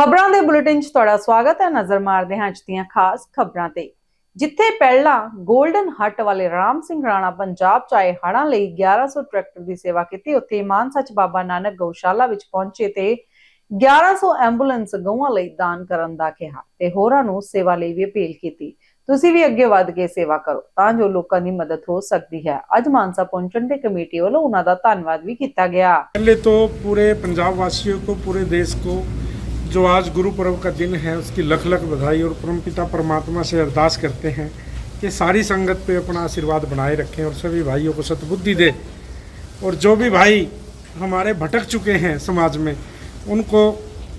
ਖਬਰਾਂ ਦੇ ਬੁਲੇਟਿਨ 'ਚ ਤੁਹਾਡਾ ਸਵਾਗਤ ਹੈ। ਨਜ਼ਰ ਮਾਰਦੇ ਹਾਂ ਅੱਜ ਦੀਆਂ ਖਾਸ ਖਬਰਾਂ ਤੇ। ਜਿੱਥੇ ਪਹਿਲਾਂ 골ਡਨ ਹੱਟ ਵਾਲੇ ਰਾਮ ਸਿੰਘ ਰਾਣਾ ਪੰਜਾਬ 'ਚ ਆਏ ਹੜਾਂ ਲਈ 1100 ਟਰੈਕਟਰ ਦੀ ਸੇਵਾ ਕੀਤੀ। ਉੱਥੇ ਮਾਨ ਸੱਚ ਬਾਬਾ ਨਾਨਕ ਗਊਸ਼ਾਲਾ ਵਿੱਚ ਪਹੁੰਚੇ ਤੇ 1100 ਐਂਬੂਲੈਂਸ ਗਊਆਂ ਲਈ ਦਾਨ ਕਰਨ ਦਾ ਕਿਹਾ ਤੇ ਹੋਰਾਂ ਨੂੰ ਸੇਵਾ ਲਈ ਵੀ ਅਪੀਲ ਕੀਤੀ। ਤੁਸੀਂ ਵੀ ਅੱਗੇ ਵਧ ਕੇ ਸੇਵਾ ਕਰੋ, ਤਾਂ ਜੋ ਲੋਕਾਂ ਦੀ ਮਦਦ ਹੋ ਸਕਦੀ ਹੈ। ਅੱਜ ਮਾਨਸਾ ਪਹੁੰਚਣ ਤੇ ਕਮੇਟੀ ਵੱਲੋਂ ਉਹਨਾਂ ਦਾ ਧੰਨਵਾਦ ਵੀ ਕੀਤਾ ਗਿਆ। ਪਹਿਲੇ ਤੋਂ ਪੂਰੇ ਪੰਜਾਬ ਵਾਸੀਆਂ ਕੋ, ਪੂਰੇ ਦੇਸ਼ ਕੋ जो आज गुरु पर्व का दिन है उसकी लख लख बधाई और परमपिता परमात्मा से अरदास करते हैं कि सारी संगत पे अपना आशीर्वाद बनाए रखें और सभी भाइयों को सद्बुद्धि दे। और जो भी भाई हमारे भटक चुके हैं समाज में उनको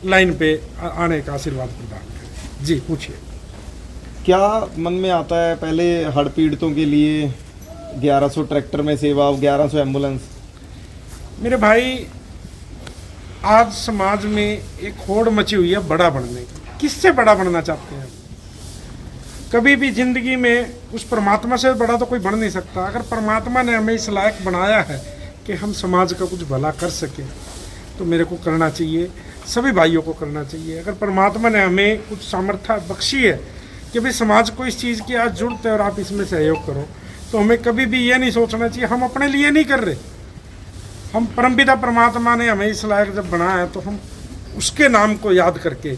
लाइन पे आने का आशीर्वाद प्रदान करें। जी पूछिए। क्या मन में आता है पहले हड़ पीड़ितों के लिए 1100 ट्रैक्टर में सेवा 1100 एंबुलेंस? मेरे भाई आज समाज में एक होड़ मची हुई है बड़ा बनने की। किससे बड़ा बनना चाहते हैं? कभी भी ज़िंदगी में उस परमात्मा से बड़ा तो कोई बन नहीं सकता। अगर परमात्मा ने हमें इस लायक बनाया है कि हम समाज का कुछ भला कर सकें तो मेरे को करना चाहिए, सभी भाइयों को करना चाहिए। अगर परमात्मा ने हमें कुछ सामर्थ्य बख्शी है कि भाई समाज को इस चीज़ की आज ज़रूरत है और आप इसमें सहयोग करो तो हमें कभी भी ये नहीं सोचना चाहिए, हम अपने लिए नहीं कर रहे। हम परमपिता परमात्मा ने हमें इस लायक जब बनाया है तो हम उसके नाम को याद करके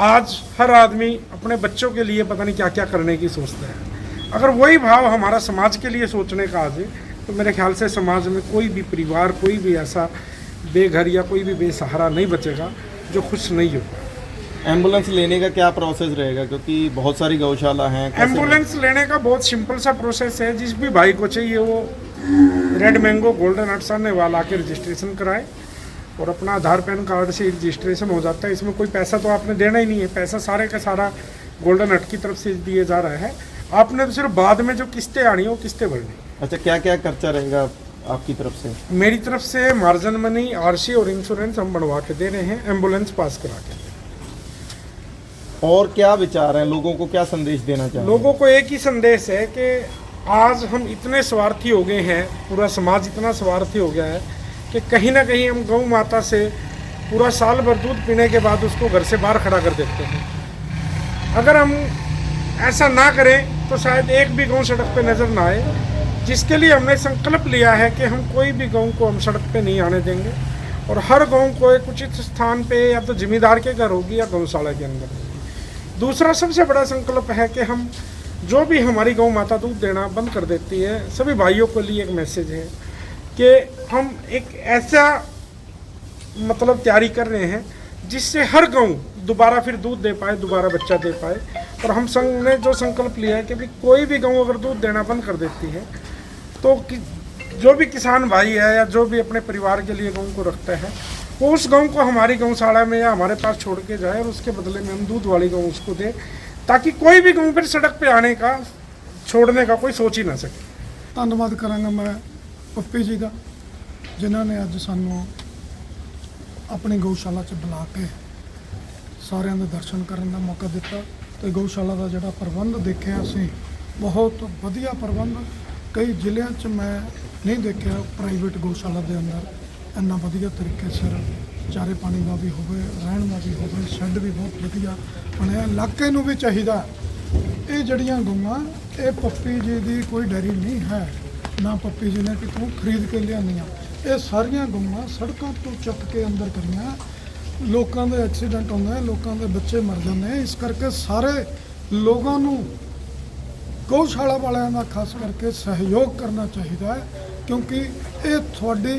आज हर आदमी अपने बच्चों के लिए पता नहीं क्या क्या करने की सोचता है। अगर वही भाव हमारा समाज के लिए सोचने का आ जाए तो मेरे ख्याल से समाज में कोई भी परिवार कोई भी ऐसा बेघर या कोई भी बेसहारा नहीं बचेगा जो खुश नहीं होगा। एंबुलेंस लेने का क्या प्रोसेस रहेगा? क्योंकि बहुत सारी गौशाला हैं एंबुलेंस लेने का बहुत सिंपल सा प्रोसेस है जिस भी भाई को चाहिए वो रेड मैंगो गोल्डन हट सामने वाला आके रजिस्ट्रेशन कराए और अपना आधार पैन कार्ड से रजिस्ट्रेशन हो जाता है। इसमें कोई पैसा तो आपने देना ही नहीं है। पैसा सारे का सारा गोल्डन हट की तरफ़ से दिए जा रहा है। आपने तो सिर्फ़ बाद में जो किस्तें आनी है वो किस्तें भरनी अच्छा क्या क्या खर्चा रहेगा आपकी तरफ़ से? मेरी तरफ़ से मार्जिन मनी आरसी और इंश्योरेंस हम बनवा के दे रहे हैं एंबुलेंस पास करा के। और क्या विचार है? लोगों को क्या संदेश देना चाहिए लोगों को एक ही संदेश है कि आज हम इतने स्वार्थी हो गए हैं, पूरा समाज इतना स्वार्थी हो गया है, कि कहीं ना कहीं हम गौ माता से पूरा साल भर दूध पीने के बाद उसको घर से बाहर खड़ा कर देते हैं। अगर हम ऐसा ना करें तो शायद एक भी गौ सड़क पर नज़र ना आए, जिसके लिए हमने संकल्प लिया है कि हम कोई भी गौ को हम सड़क पर नहीं आने देंगे, और हर गौ को एक उचित स्थान पे या तो जिम्मेदार के घर होगी या गौशाला के अंदर। दूसरा सबसे बड़ा संकल्प है कि हम जो भी हमारी गौ माता दूध देना बंद कर देती है सभी भाइयों के लिए एक मैसेज है कि हम एक ऐसा मतलब तैयारी कर रहे हैं जिससे हर गौ दोबारा फिर दूध दे पाए दोबारा बच्चा दे पाए। और हम संघ ने जो संकल्प लिया है कि भाई कोई भी गौ अगर दूध देना बंद कर देती है तो कि, जो भी किसान भाई है या जो भी अपने परिवार के लिए गौ को रखता है वो उस गौ को हमारी गौशाला में या हमारे पास छोड़ के जाए और उसके बदले में हम दूध वाली गौ उसको दें। ताकि कोई भी गौ फिर सड़क पे आने का छोड़ने का कोई सोच ही ना सके ਧੰਨਵਾਦ ਕਰਾਂਗਾ ਮੈਂ ਪੱਪੀ ਜੀ ਦਾ ਜਿਨ੍ਹਾਂ ਨੇ ਅੱਜ ਸਾਨੂੰ ਆਪਣੀ ਗਊਸ਼ਾਲਾ 'ਚ ਬੁਲਾ ਕੇ ਸਾਰਿਆਂ ਦੇ ਦਰਸ਼ਨ ਕਰਨ ਦਾ ਮੌਕਾ ਦਿੱਤਾ ਤੇ ਗਊਸ਼ਾਲਾ ਦਾ ਜਿਹੜਾ ਪ੍ਰਬੰਧ ਦੇਖਿਆ ਅਸੀਂ ਬਹੁਤ ਵਧੀਆ ਪ੍ਰਬੰਧ ਕਈ ਜ਼ਿਲ੍ਹਿਆਂ 'ਚ ਮੈਂ ਨਹੀਂ ਦੇਖਿਆ ਪ੍ਰਾਈਵੇਟ ਗਊਸ਼ਾਲਾ ਦੇ ਅੰਦਰ ਇੰਨਾ ਵਧੀਆ ਤਰੀਕੇ ਸਿਰ ਚਾਰੇ ਪਾਣੀ ਦਾ ਵੀ ਹੋਵੇ, ਰਹਿਣ ਦਾ ਵੀ ਹੋਵੇ ਸ਼ੈੱਡ ਵੀ ਬਹੁਤ ਵਧੀਆ। ਬਣਿਆ ਇਲਾਕੇ ਨੂੰ ਵੀ ਚਾਹੀਦਾ ਇਹ ਜਿਹੜੀਆਂ ਗਊਆਂ, ਇਹ ਪੱਪੀ ਜੀ ਦੀ ਕੋਈ ਡੈਰੀ ਨਹੀਂ ਹੈ। ਨਾ ਪੱਪੀ ਜੀ ਨੇ ਕਿਤੋਂ ਖਰੀਦ ਕੇ ਲਿਆਂਦੀਆਂ ਇਹ ਸਾਰੀਆਂ ਗਊਆਂ ਸੜਕਾਂ ਤੋਂ ਚੱਕ ਕੇ ਅੰਦਰ ਕਰੀਆਂ। ਲੋਕਾਂ ਦੇ ਐਕਸੀਡੈਂਟ ਹੁੰਦੇ ਲੋਕਾਂ ਦੇ ਬੱਚੇ ਮਰ ਜਾਂਦੇ ਇਸ ਕਰਕੇ ਸਾਰੇ ਲੋਕਾਂ ਨੂੰ ਗਊਸ਼ਾਲਾ ਵਾਲਿਆਂ ਦਾ ਖਾਸ ਕਰਕੇ ਸਹਿਯੋਗ ਕਰਨਾ ਚਾਹੀਦਾ ਹੈ, ਕਿਉਂਕਿ ਇਹ ਤੁਹਾਡੀ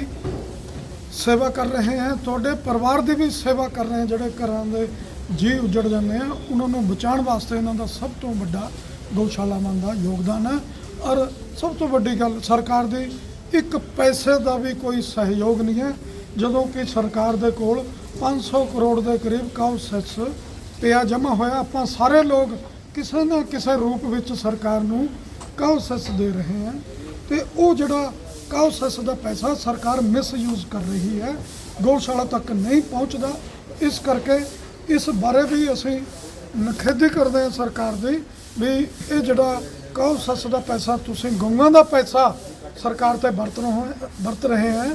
ਸੇਵਾ ਕਰ ਰਹੇ ਹੈ, ਤੁਹਾਡੇ ਪਰਿਵਾਰ ਦੀ ਵੀ ਸੇਵਾ ਕਰ ਰਹੇ ਹੈ, ਜਿਹੜੇ ਘਰਾਂ ਦੇ ਜੀ ਉਜੜ ਜਾਂਦੇ ਆ, ਉਹਨਾਂ ਨੂੰ ਬਚਾਉਣ ਵਾਸਤੇ ਇਹਨਾਂ ਦਾ ਸਭ ਤੋਂ ਵੱਡਾ ਗਊਸ਼ਾਲਾਵਾਂ ਦਾ ਯੋਗਦਾਨ ਹੈ। ਔਰ ਸਭ ਤੋਂ ਵੱਡੀ ਗੱਲ, ਸਰਕਾਰ ਦੀ ਇੱਕ ਪੈਸੇ ਦਾ ਵੀ ਕੋਈ ਸਹਿਯੋਗ ਨਹੀਂ ਹੈ। ਜਦੋਂ ਕਿ ਸਰਕਾਰ ਦੇ ਕੋਲ 500 ਕਰੋੜ ਦੇ ਕਰੀਬ ਕਾਉ ਸੈਸ ਪਿਆ ਜਮ੍ਹਾਂ ਹੋਇਆ, ਆਪਾਂ ਸਾਰੇ ਲੋਕ ਕਿਸੇ ਨਾ ਕਿਸੇ ਰੂਪ ਵਿੱਚ ਸਰਕਾਰ ਨੂੰ ਕਾਉ ਸੈਸ ਦੇ ਰਹੇ ਹਾਂ। ਤੇ ਉਹ ਜਿਹੜਾ ਕਾਉ ਸੈਸ ਦਾ ਪੈਸਾ ਸਰਕਾਰ ਮਿਸਯੂਜ਼ ਕਰ ਰਹੀ ਹੈ, ਗਊਸ਼ਾਲਾ ਤੱਕ ਨਹੀਂ ਪਹੁੰਚਦਾ। ਇਸ ਕਰਕੇ ਇਸ ਬਾਰੇ ਵੀ ਅਸੀਂ ਨਖੇਦੀ ਕਰਦੇ ਹਾਂ ਸਰਕਾਰ ਦੀ ਵੀ ਇਹ ਜਿਹੜਾ ਕਾਉ ਸੈਸ ਦਾ ਪੈਸਾ, ਤੁਸੀਂ ਗਊਆਂ ਦਾ ਪੈਸਾ ਸਰਕਾਰ ਤੇ ਵਰਤ ਰਹੇ ਹੋ, ਵਰਤ ਰਹੇ ਹੈ,